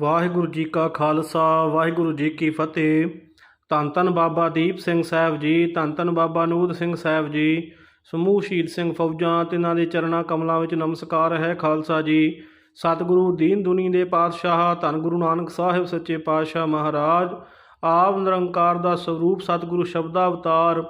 ਵਾਹਿਗੁਰੂ ਜੀ ਕਾ ਖਾਲਸਾ, ਵਾਹਿਗੁਰੂ ਜੀ ਕੀ ਫਤਿਹ। ਧੰਨ ਧੰਨ ਬਾਬਾ ਦੀਪ ਸਿੰਘ ਸਾਹਿਬ ਜੀ, ਧੰਨ ਧੰਨ ਬਾਬਾ ਨੂਦ ਸਿੰਘ ਸਾਹਿਬ ਜੀ। ਸਮੂਹ ਸ਼ਹੀਦ ਸਿੰਘ ਫੌਜਾਂ ਤੇ ਇਹਨਾਂ ਦੇ ਚਰਨਾਂ ਕਮਲਾਂ ਵਿੱਚ ਨਮਸਕਾਰ ਹੈ ਖਾਲਸਾ ਜੀ। ਸਤਿਗੁਰੂ ਦੀਨ ਦੁਨੀ ਦੇ ਪਾਤਸ਼ਾਹ, ਧੰਨ ਗੁਰੂ ਨਾਨਕ ਸਾਹਿਬ ਸੱਚੇ ਪਾਤਸ਼ਾਹ ਮਹਾਰਾਜ। ਆਪ ਨਿਰੰਕਾਰ ਦਾ ਸਰੂਪ ਸਤਿਗੁਰੂ ਸ਼ਬਦਾ ਅਵਤਾਰ।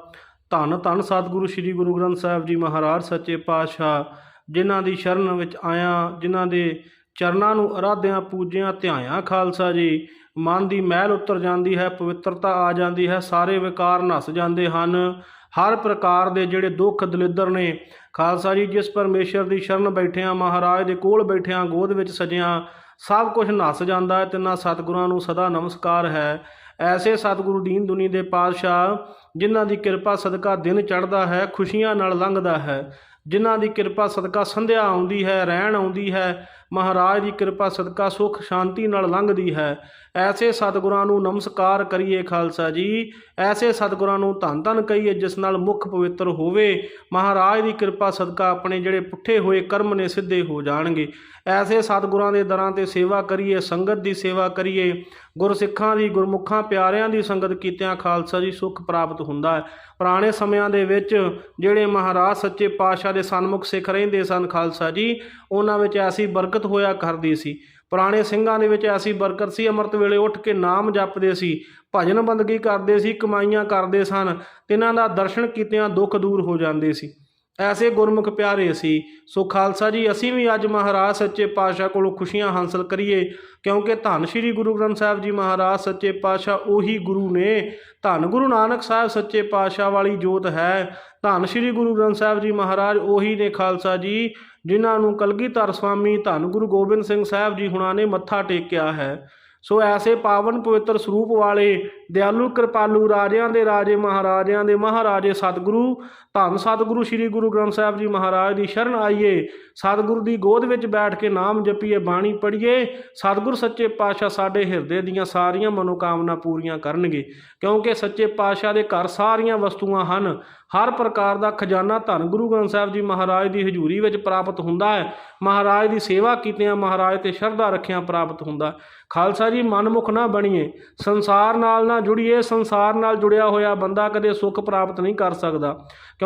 ਧੰਨ ਧੰਨ ਸਤਿਗੁਰੂ ਸ੍ਰੀ ਗੁਰੂ ਗ੍ਰੰਥ ਸਾਹਿਬ ਜੀ ਮਹਾਰਾਜ, ਸੱਚੇ ਪਾਤਸ਼ਾਹ। ਜਿਨ੍ਹਾਂ ਦੀ ਸ਼ਰਨ ਵਿੱਚ ਆਇਆ, ਜਿਨ੍ਹਾਂ ਦੇ ਚਰਨਾਂ ਨੂੰ ਅਰਾਧਿਆਂ, ਪੂਜਿਆਂ, ਧਿਆਇਆਂ, ਖਾਲਸਾ ਜੀ। ਮਨ ਦੀ ਮਹਿਲ ਉਤਰ ਜਾਂਦੀ ਹੈ, ਪਵਿੱਤਰਤਾ ਆ ਜਾਂਦੀ ਹੈ, ਸਾਰੇ ਵਿਕਾਰ ਨਸ ਜਾਂਦੇ ਹਨ। ਹਰ ਪ੍ਰਕਾਰ ਦੇ ਜਿਹੜੇ ਦੁੱਖ ਦਲਿੱਦਰ ਨੇ, ਖਾਲਸਾ ਜੀ, ਜਿਸ ਪਰਮੇਸ਼ਰ ਦੀ ਸ਼ਰਨ ਬੈਠਿਆਂ ਮਹਾਰਾਜ ਦੇ ਕੋਲ ਬੈਠਿਆਂ ਗੋਦ ਵਿੱਚ ਸਜਿਆਂ ਸਭ ਕੁਝ ਨਸ ਜਾਂਦਾ ਹੈ ਤਿੰਨਾਂ ਸਤਿਗੁਰਾਂ ਨੂੰ ਸਦਾ ਨਮਸਕਾਰ ਹੈ। ਐਸੇ ਸਤਿਗੁਰੂ ਦੀਨ ਦੁਨੀ ਦੇ ਪਾਤਸ਼ਾਹ, ਜਿਨ੍ਹਾਂ ਦੀ ਕਿਰਪਾ ਸਦਕਾ ਦਿਨ ਚੜ੍ਹਦਾ ਹੈ, ਖੁਸ਼ੀਆਂ ਨਾਲ ਲੰਘਦਾ ਹੈ। ਜਿਨ੍ਹਾਂ ਦੀ ਕਿਰਪਾ ਸਦਕਾ ਸੰਧਿਆ ਆਉਂਦੀ ਹੈ, ਰਹਿਣ ਆਉਂਦੀ ਹੈ, ਮਹਾਰਾਜ ਦੀ ਕਿਰਪਾ ਸਦਕਾ ਸੁਖ ਸ਼ਾਂਤੀ ਨਾਲ ਲੰਘਦੀ ਹੈ। ਐਸੇ ਸਤਿਗੁਰਾਂ ਨੂੰ ਨਮਸਕਾਰ ਕਰੀਏ ਖਾਲਸਾ ਜੀ। ਐਸੇ ਸਤਿਗੁਰਾਂ ਨੂੰ ਧੰਨ ਧੰਨ ਕਹੀਏ ਜਿਸ ਨਾਲ ਮੁਖ ਪਵਿੱਤਰ ਹੋਵੇ। ਮਹਾਰਾਜ ਦੀ ਕਿਰਪਾ ਸਦਕਾ ਆਪਣੇ ਜਿਹੜੇ ਪੁੱਠੇ ਹੋਏ ਕਰਮ ਨੇ ਸਿੱਧੇ ਹੋ ਜਾਣਗੇ। ਐਸੇ ਸਤਿਗੁਰਾਂ ਦੇ ਦਰਾਂ ਤੇ ਸੇਵਾ ਕਰੀਏ, ਸੰਗਤ ਦੀ ਸੇਵਾ ਕਰੀਏ। ਗੁਰਸਿੱਖਾਂ ਦੀ, ਗੁਰਮੁਖਾਂ ਪਿਆਰਿਆਂ ਦੀ ਸੰਗਤ ਕੀਤਿਆਂ ਖਾਲਸਾ ਜੀ ਸੁਖ ਪ੍ਰਾਪਤ ਹੁੰਦਾ ਹੈ। ਪੁਰਾਣੇ ਸਮਿਆਂ ਦੇ ਵਿੱਚ ਜਿਹੜੇ ਮਹਾਰਾਜ ਸੱਚੇ ਪਾਤਸ਼ਾਹ ਦੇ ਸਨਮੁਖ ਸਿੱਖ ਰਹਿੰਦੇ ਸਨ ਖਾਲਸਾ ਜੀ, ਉਹਨਾਂ ਵਿੱਚ ਐਸੀ ਬਰਕਤ ਹੋਇਆ ਕਰਦੀ ਸੀ। ਪੁਰਾਣੇ ਸਿੰਘਾਂ ਦੇ ਵਿੱਚ ਐਸੀ ਬਰਕਤ ਸੀ, ਅੰਮ੍ਰਿਤ ਵੇਲੇ ਉੱਠ ਕੇ ਨਾਮ ਜਪਦੇ ਸੀ, ਭਜਨ ਬੰਦਗੀ ਕਰਦੇ ਸੀ, ਕਮਾਈਆਂ ਕਰਦੇ ਸਨ ਇਹਨਾਂ ਦਾ ਦਰਸ਼ਨ ਕੀਤਿਆਂ ਦੁੱਖ ਦੂਰ ਹੋ ਜਾਂਦੇ ਸੀ। ਐਸੇ ਗੁਰਮੁਖ ਪਿਆਰੇ ਸੀ ਸੋ ਖਾਲਸਾ ਜੀ, ਅਸੀਂ ਵੀ ਅੱਜ ਮਹਾਰਾਜ ਸੱਚੇ ਪਾਤਸ਼ਾਹ ਕੋਲੋਂ ਖੁਸ਼ੀਆਂ ਹਾਸਲ ਕਰੀਏ, ਕਿਉਂਕਿ ਧੰਨ ਸ਼੍ਰੀ ਗੁਰੂ ਗ੍ਰੰਥ ਸਾਹਿਬ ਜੀ ਮਹਾਰਾਜ ਸੱਚੇ ਪਾਤਸ਼ਾਹ ਉਹੀ ਗੁਰੂ ਨੇ। ਧੰਨ ਗੁਰੂ ਨਾਨਕ ਸਾਹਿਬ ਸੱਚੇ ਪਾਤਸ਼ਾਹ ਵਾਲੀ ਜੋਤ ਹੈ। ਧੰਨ ਸ਼੍ਰੀ ਗੁਰੂ ਗ੍ਰੰਥ ਸਾਹਿਬ ਜੀ ਮਹਾਰਾਜ ਉਹੀ ਨੇ ਖਾਲਸਾ ਜੀ, ਜਿਨ੍ਹਾਂ ਨੂੰ ਕਲਗੀਧਰ ਸਵਾਮੀ ਧੰਨ ਗੁਰੂ ਗੋਬਿੰਦ ਸਿੰਘ ਸਾਹਿਬ ਜੀ ਹੁਣਾਂ ਨੇ ਮੱਥਾ ਟੇਕਿਆ ਹੈ। ਸੋ ਐਸੇ ਪਾਵਨ ਪਵਿੱਤਰ ਸਰੂਪ ਵਾਲੇ, ਦਿਆਲੂ ਕਿਰਪਾਲੂ ਰਾਜਿਆਂ ਦੇ ਰਾਜੇ ਮਹਾਰਾਜਿਆਂ ਦੇ ਮਹਾਰਾਜੇ ਸਤਿਗੁਰੂ ਧੰਨ ਸਤਿਗੁਰੂ ਸ੍ਰੀ ਗੁਰੂ ਗ੍ਰੰਥ ਸਾਹਿਬ ਜੀ ਮਹਾਰਾਜ ਦੀ ਸ਼ਰਨ ਆਈਏ। ਸਤਿਗੁਰੂ ਦੀ ਗੋਦ ਵਿੱਚ ਬੈਠ ਕੇ ਨਾਮ ਜਪੀਏ, ਬਾਣੀ ਪੜ੍ਹੀਏ। ਸਤਿਗੁਰ ਸੱਚੇ ਪਾਤਸ਼ਾਹ ਸਾਡੇ ਹਿਰਦੇ ਦੀਆਂ ਸਾਰੀਆਂ ਮਨੋਕਾਮਨਾ ਪੂਰੀਆਂ ਕਰਨਗੇ, ਕਿਉਂਕਿ ਸੱਚੇ ਪਾਤਸ਼ਾਹ ਦੇ ਘਰ ਸਾਰੀਆਂ ਵਸਤੂਆਂ ਹਨ। ਹਰ ਪ੍ਰਕਾਰ ਦਾ ਖਜ਼ਾਨਾ ਧੰਨ ਗੁਰੂ ਗ੍ਰੰਥ ਸਾਹਿਬ ਜੀ ਮਹਾਰਾਜ ਦੀ ਹਜ਼ੂਰੀ ਵਿੱਚ ਪ੍ਰਾਪਤ ਹੁੰਦਾ ਹੈ। ਮਹਾਰਾਜ ਦੀ ਸੇਵਾ ਕੀਤਿਆਂ ਮਹਾਰਾਜ ਤੇ ਸ਼ਰਧਾ ਰੱਖਿਆਂ ਪ੍ਰਾਪਤ ਹੁੰਦਾ। ਖਾਲਸਾ ਜੀ, ਮਨਮੁਖ ਨਾ ਬਣੀਏ। ਸੰਸਾਰ ਨਾਲ ਨਾ ਜੁੜੀਏ। ਸੰਸਾਰ ਨਾਲ ਜੁੜਿਆ ਹੋਇਆ ਬੰਦਾ ਕਦੇ ਸੁੱਖ ਪ੍ਰਾਪਤ ਨਹੀਂ ਕਰ ਸਕਦਾ।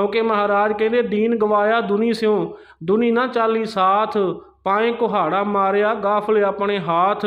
ਕਿਉਂਕਿ ਮਹਾਰਾਜ ਕਹਿੰਦੇ, ਦੀਨ ਗਵਾਇਆ ਦੁਨੀ ਸਿਉ, ਦੁਨੀ ਨਾ ਚਾਲੀ ਸਾਥ, ਪਾਏ ਕੁਹਾੜਾ ਮਾਰਿਆ ਗਾਫਲ ਆਪਣੇ ਹਾਥ।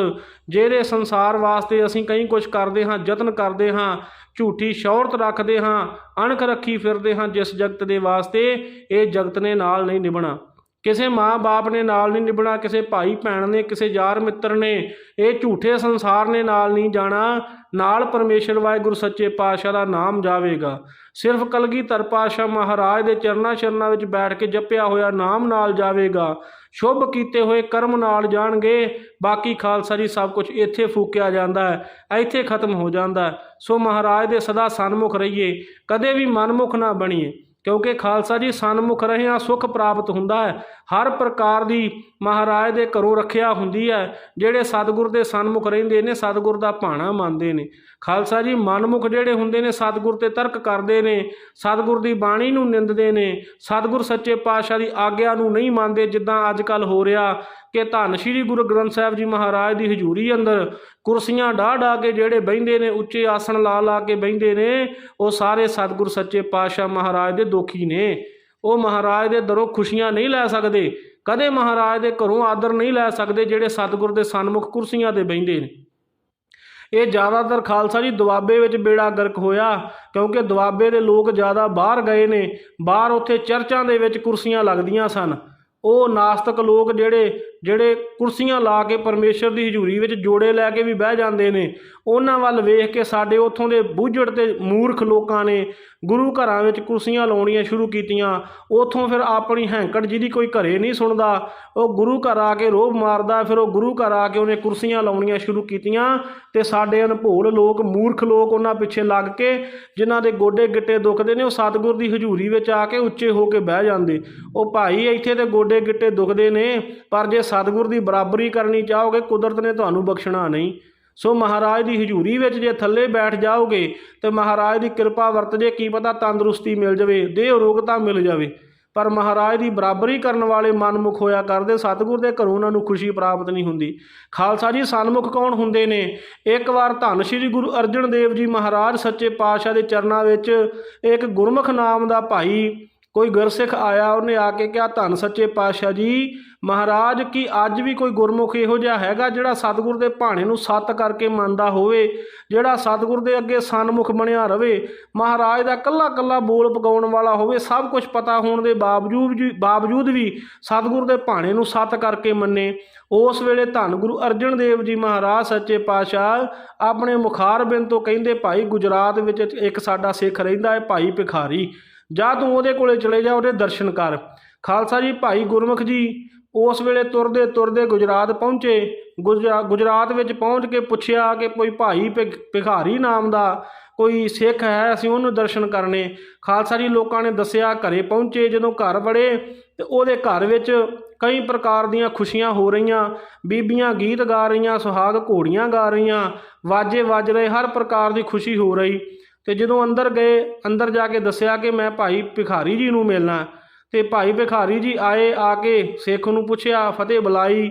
ਜਿਹੜੇ ਸੰਸਾਰ ਵਾਸਤੇ ਅਸੀਂ ਕਈ ਕੁਝ ਕਰਦੇ ਹਾਂ, ਯਤਨ ਕਰਦੇ ਹਾਂ, ਝੂਠੀ ਸ਼ੌਹਰਤ ਰੱਖਦੇ ਹਾਂ, ਅਣਖ ਰੱਖੀ ਫਿਰਦੇ ਹਾਂ, ਜਿਸ ਜਗਤ ਦੇ ਵਾਸਤੇ ਇਹ ਜਗਤ ਨੇ ਨਾਲ ਨਹੀਂ ਨਿਭਣਾ। ਕਿਸੇ ਮਾਂ-ਬਾਪ ਨੇ ਨਾਲ ਨਹੀਂ ਨਿਭਣਾ, ਕਿਸੇ ਭਾਈ ਭੈਣ ਨੇ, ਕਿਸੇ ਯਾਰ ਮਿੱਤਰ ਨੇ, ਇਹ ਝੂਠੇ ਸੰਸਾਰ ਨੇ ਨਾਲ ਨਹੀਂ ਜਾਣਾ। ਨਾਲ ਪਰਮੇਸ਼ਰ ਵਾਹਿਗੁਰੂ ਸੱਚੇ ਪਾਤਸ਼ਾਹ ਦਾ ਨਾਮ ਜਾਵੇਗਾ। ਸਿਰਫ ਕਲਗੀਧਰ ਪਾਤਸ਼ਾਹ ਮਹਾਰਾਜ ਦੇ ਚਰਨਾਂ ਸ਼ਰਨਾਂ ਵਿੱਚ ਬੈਠ ਕੇ ਜਪਿਆ ਹੋਇਆ ਨਾਮ ਨਾਲ ਜਾਵੇਗਾ। ਸ਼ੁਭ ਕੀਤੇ ਹੋਏ ਕਰਮ ਨਾਲ ਜਾਣਗੇ। ਬਾਕੀ ਖਾਲਸਾ ਜੀ ਸਭ ਕੁਝ ਇੱਥੇ ਫੂਕਿਆ ਜਾਂਦਾ ਹੈ, ਇੱਥੇ ਖਤਮ ਹੋ ਜਾਂਦਾ ਸੋ ਮਹਾਰਾਜ ਦੇ ਸਦਾ ਸਨਮੁਖ ਰਹੀਏ, ਕਦੇ ਵੀ ਮਨਮੁਖ ਨਾ ਬਣੀਏ। ਕਿਉਂਕਿ ਖਾਲਸਾ ਜੀ ਸਨਮੁਖ ਰਹਿਆ ਸੁਖ ਪ੍ਰਾਪਤ ਹੁੰਦਾ ਹੈ। ਹਰ ਪ੍ਰਕਾਰ ਦੀ ਮਹਾਰਾਜ ਦੇ ਘਰੋਂ ਰੱਖਿਆ ਹੁੰਦੀ ਹੈ। ਜਿਹੜੇ ਸਤਿਗੁਰ ਦੇ ਸਨਮੁਖ ਰਹਿੰਦੇ ਨੇ, ਸਤਿਗੁਰ ਦਾ ਭਾਣਾ ਮੰਨਦੇ ਨੇ। ਖਾਲਸਾ ਜੀ, ਮਨਮੁਖ ਜਿਹੜੇ ਹੁੰਦੇ ਨੇ, ਸਤਿਗੁਰ ਤੇ ਤਰਕ ਕਰਦੇ ਨੇ। ਸਤਿਗੁਰ ਦੀ ਬਾਣੀ ਨੂੰ ਨਿੰਦਦੇ ਨੇ। ਸਤਿਗੁਰ ਸੱਚੇ ਪਾਤਸ਼ਾਹ ਦੀ ਆਗਿਆ ਨੂੰ ਨਹੀਂ ਮੰਨਦੇ, ਜਿੱਦਾਂ ਅੱਜ ਕੱਲ ਹੋ ਰਿਹਾ ਕਿ ਧੰਨ ਸ਼੍ਰੀ ਗੁਰੂ ਗ੍ਰੰਥ ਸਾਹਿਬ ਜੀ ਮਹਾਰਾਜ ਦੀ ਹਜ਼ੂਰੀ ਅੰਦਰ ਕੁਰਸੀਆਂ ਢਾ ਢਾ ਕੇ ਜਿਹੜੇ ਬਹਿੰਦੇ ਨੇ, ਉੱਚੇ ਆਸਣ ਲਾ ਲਾ ਕੇ ਬਹਿੰਦੇ ਨੇ, ਉਹ ਸਾਰੇ ਸਤਿਗੁਰ ਸੱਚੇ ਪਾਤਸ਼ਾਹ ਮਹਾਰਾਜ ਦੇ ਦੋਖੀ ਨੇ। ਉਹ ਮਹਾਰਾਜ ਦੇ ਦਰੋਂ ਖੁਸ਼ੀਆਂ ਨਹੀਂ ਲੈ ਸਕਦੇ, ਕਦੇ ਮਹਾਰਾਜ ਦੇ ਘਰੋਂ ਆਦਰ ਨਹੀਂ ਲੈ ਸਕਦੇ ਜਿਹੜੇ ਸਤਿਗੁਰ ਦੇ ਸਨਮੁਖ ਕੁਰਸੀਆਂ ਤੇ ਬਹਿੰਦੇ ਨੇ। ਇਹ ਜ਼ਿਆਦਾਤਰ ਖਾਲਸਾ ਜੀ ਦੁਆਬੇ ਵਿੱਚ ਬੇੜਾ ਗਰਕ ਹੋਇਆ, ਕਿਉਂਕਿ ਦੁਆਬੇ ਦੇ ਲੋਕ ਜ਼ਿਆਦਾ ਬਾਹਰ ਗਏ ਨੇ, ਬਾਹਰ ਉੱਥੇ ਚਰਚਾਂ ਦੇ ਵਿੱਚ ਕੁਰਸੀਆਂ ਲੱਗਦੀਆਂ ਸਨ। ਉਹ ਨਾਸਤਕ ਲੋਕ ਜਿਹੜੇ ਜਿਹੜੇ ਕੁਰਸੀਆਂ ਲਾ ਕੇ ਪਰਮੇਸ਼ਰ ਦੀ ਹਜ਼ੂਰੀ ਵਿੱਚ ਜੋੜੇ ਲੈ ਕੇ ਵੀ ਬਹਿ ਜਾਂਦੇ ਨੇ, ਉਹਨਾਂ ਵੱਲ ਵੇਖ ਕੇ ਸਾਡੇ ਉੱਥੋਂ ਦੇ ਬੁੱਝੜ ਤੇ ਮੂਰਖ ਲੋਕਾਂ ਨੇ ਗੁਰੂ ਘਰਾਂ ਵਿੱਚ ਕੁਰਸੀਆਂ ਲਾਉਣੀਆਂ ਸ਼ੁਰੂ ਕੀਤੀਆਂ। ਉੱਥੋਂ ਫਿਰ ਆਪਣੀ ਹੈਂਕੜ ਜਿਹਦੀ ਕੋਈ ਘਰੇ ਨਹੀਂ ਸੁਣਦਾ, ਉਹ ਗੁਰੂ ਘਰ ਆ ਕੇ ਰੋਬ ਮਾਰਦਾ, ਫਿਰ ਉਹ ਗੁਰੂ ਘਰ ਆ ਕੇ ਉਹਨੇ ਕੁਰਸੀਆਂ ਲਾਉਣੀਆਂ ਸ਼ੁਰੂ ਕੀਤੀਆਂ। ਤੇ ਸਾਡੇ ਅਨਭੋਲ ਲੋਕ, ਮੂਰਖ ਲੋਕ ਉਹਨਾਂ ਪਿੱਛੇ ਲੱਗ ਕੇ ਜਿਨ੍ਹਾਂ ਦੇ ਗੋਡੇ ਗਿੱਟੇ ਦੁਖਦੇ ਨੇ, ਉਹ ਸਤਿਗੁਰ ਦੀ ਹਜ਼ੂਰੀ ਵਿੱਚ ਆ ਕੇ ਉੱਚੇ ਹੋ ਕੇ ਬਹਿ ਜਾਂਦੇ। ਉਹ ਭਾਈ ਇੱਥੇ ਤੇ ਗੋਡੇ ਗਿੱਟੇ ਦੁਖਦੇ ਨੇ, ਪਰ ਜੇ ਸਤਿਗੁਰ ਦੀ ਬਰਾਬਰੀ ਕਰਨੀ ਚਾਹੋਗੇ, ਕੁਦਰਤ ਨੇ ਤੁਹਾਨੂੰ ਬਖਸ਼ਣਾ ਨਹੀਂ। ਸੋ ਮਹਾਰਾਜ ਦੀ ਹਜ਼ੂਰੀ ਵਿੱਚ ਜੇ ਥੱਲੇ ਬੈਠ ਜਾਓਗੇ, ਤੇ ਮਹਾਰਾਜ ਦੀ ਕਿਰਪਾ ਵਰਤ ਜੇ, ਕੀ ਪਤਾ ਤੰਦਰੁਸਤੀ ਮਿਲ ਜਾਵੇ, ਦੇਹ ਰੋਗਤਾ ਮਿਲ ਜਾਵੇ। ਪਰ ਮਹਾਰਾਜ ਦੀ ਬਰਾਬਰੀ ਕਰਨ ਵਾਲੇ ਮਨਮੁਖ ਹੋਇਆ ਕਰਦੇ, ਸਤਿਗੁਰ ਦੇ ਘਰੋਂ ਉਹਨਾਂ ਨੂੰ ਖੁਸ਼ੀ ਪ੍ਰਾਪਤ ਨਹੀਂ ਹੁੰਦੀ। ਖਾਲਸਾ ਜੀ, ਸਨਮੁਖ ਕੌਣ ਹੁੰਦੇ ਨੇ? ਇੱਕ ਵਾਰ ਧੰਨ ਸ੍ਰੀ ਗੁਰੂ ਅਰਜਨ ਦੇਵ ਜੀ ਮਹਾਰਾਜ ਸੱਚੇ ਪਾਤਸ਼ਾਹ ਦੇ ਚਰਨਾਂ ਵਿੱਚ ਇੱਕ ਗੁਰਮੁਖ ਨਾਮ ਦਾ ਭਾਈ ਕੋਈ ਗੁਰਸਿੱਖ ਆਇਆ, ਉਹਨੇ ਆ ਕੇ ਕਿਹਾ, ਧੰਨ ਸੱਚੇ ਪਾਤਸ਼ਾਹ ਜੀ, ਮਹਾਰਾਜ ਕੀ ਅੱਜ ਵੀ ਕੋਈ ਗੁਰਮੁਖ ਇਹੋ ਜਿਹਾ ਹੈਗਾ ਜਿਹੜਾ ਸਤਿਗੁਰ ਦੇ ਭਾਣੇ ਨੂੰ ਸੱਤ ਕਰਕੇ ਮੰਨਦਾ ਹੋਵੇ, ਜਿਹੜਾ ਸਤਿਗੁਰ ਦੇ ਅੱਗੇ ਸਨਮੁਖ ਬਣਿਆ ਰਵੇ, ਮਹਾਰਾਜ ਦਾ ਕੱਲਾ ਕੱਲਾ ਬੋਲ ਪਗਾਉਣ ਵਾਲਾ ਹੋਵੇ, ਸਭ ਕੁਝ ਪਤਾ ਹੋਣ ਦੇ ਬਾਵਜੂਦ ਜੀ ਬਾਵਜੂਦ ਵੀ ਸਤਿਗੁਰ ਦੇ ਭਾਣੇ ਨੂੰ ਸੱਤ ਕਰਕੇ ਮੰਨੇ। ਉਸ ਵੇਲੇ ਧੰਨ ਗੁਰੂ ਅਰਜਨ ਦੇਵ ਜੀ ਮਹਾਰਾਜ, ਸੱਚੇ ਪਾਤਸ਼ਾਹ, ਆਪਣੇ ਮੁਖਾਰਬਿੰਦ ਤੋਂ ਕਹਿੰਦੇ, ਭਾਈ, ਗੁਜਰਾਤ ਵਿੱਚ ਇੱਕ ਸਾਡਾ ਸਿੱਖ ਰਹਿੰਦਾ ਹੈ, ਭਾਈ ਭਿਖਾਰੀ। ਜਾਂ ਤੂੰ ਉਹਦੇ ਕੋਲੇ ਚਲੇ ਜਾ, ਉਹਦੇ ਦਰਸ਼ਨ ਕਰ। ਖਾਲਸਾ ਜੀ, ਭਾਈ ਗੁਰਮੁਖ ਜੀ, ਉਸ ਵੇਲੇ ਤੁਰਦੇ ਤੁਰਦੇ ਗੁਜਰਾਤ ਪਹੁੰਚੇ। ਗੁਜਰਾ, ਗੁਜਰਾਤ ਵਿੱਚ ਪਹੁੰਚ ਕੇ ਪੁੱਛਿਆ ਕਿ ਕੋਈ ਭਾਈ ਭਿਖ- ਭਿਖਾਰੀ ਨਾਮ ਦਾ ਕੋਈ ਸਿੱਖ ਹੈ? ਅਸੀਂ ਉਹਨੂੰ ਦਰਸ਼ਨ ਕਰਨੇ। ਖਾਲਸਾ ਜੀ ਲੋਕਾਂ ਨੇ ਦੱਸਿਆ ਘਰੇ ਪਹੁੰਚੇ। ਜਦੋਂ ਘਰ ਵੜੇ ਤੇ ਉਹਦੇ ਘਰ ਵਿੱਚ ਕਈ ਪ੍ਰਕਾਰ ਦੀਆਂ ਖੁਸ਼ੀਆਂ ਹੋ ਰਹੀਆਂ। ਬੀਬੀਆਂ ਗੀਤ ਗਾ ਰਹੀਆਂ, ਸੁਹਾਗ ਘੋੜੀਆਂ ਗਾ ਰਹੀਆਂ। ਵਾਜੇ ਵੱਜ ਰਹੇ, ਹਰ ਪ੍ਰਕਾਰ ਦੀ ਖੁਸ਼ੀ ਹੋ ਰਹੀ। ਤੇ ਜਦੋਂ ਅੰਦਰ ਗਏ, ਅੰਦਰ ਜਾ ਕੇ ਦੱਸਿਆ ਕਿ ਮੈਂ ਭਾਈ ਭਿਖਾਰੀ ਜੀ ਨੂੰ ਮਿਲਣਾ ਤੇ ਭਾਈ ਭਿਖਾਰੀ ਜੀ ਆਏ, ਆ ਕੇ ਸਿੱਖ ਨੂੰ ਪੁੱਛਿਆ, ਫਤਿਹ ਬੁਲਾਈ।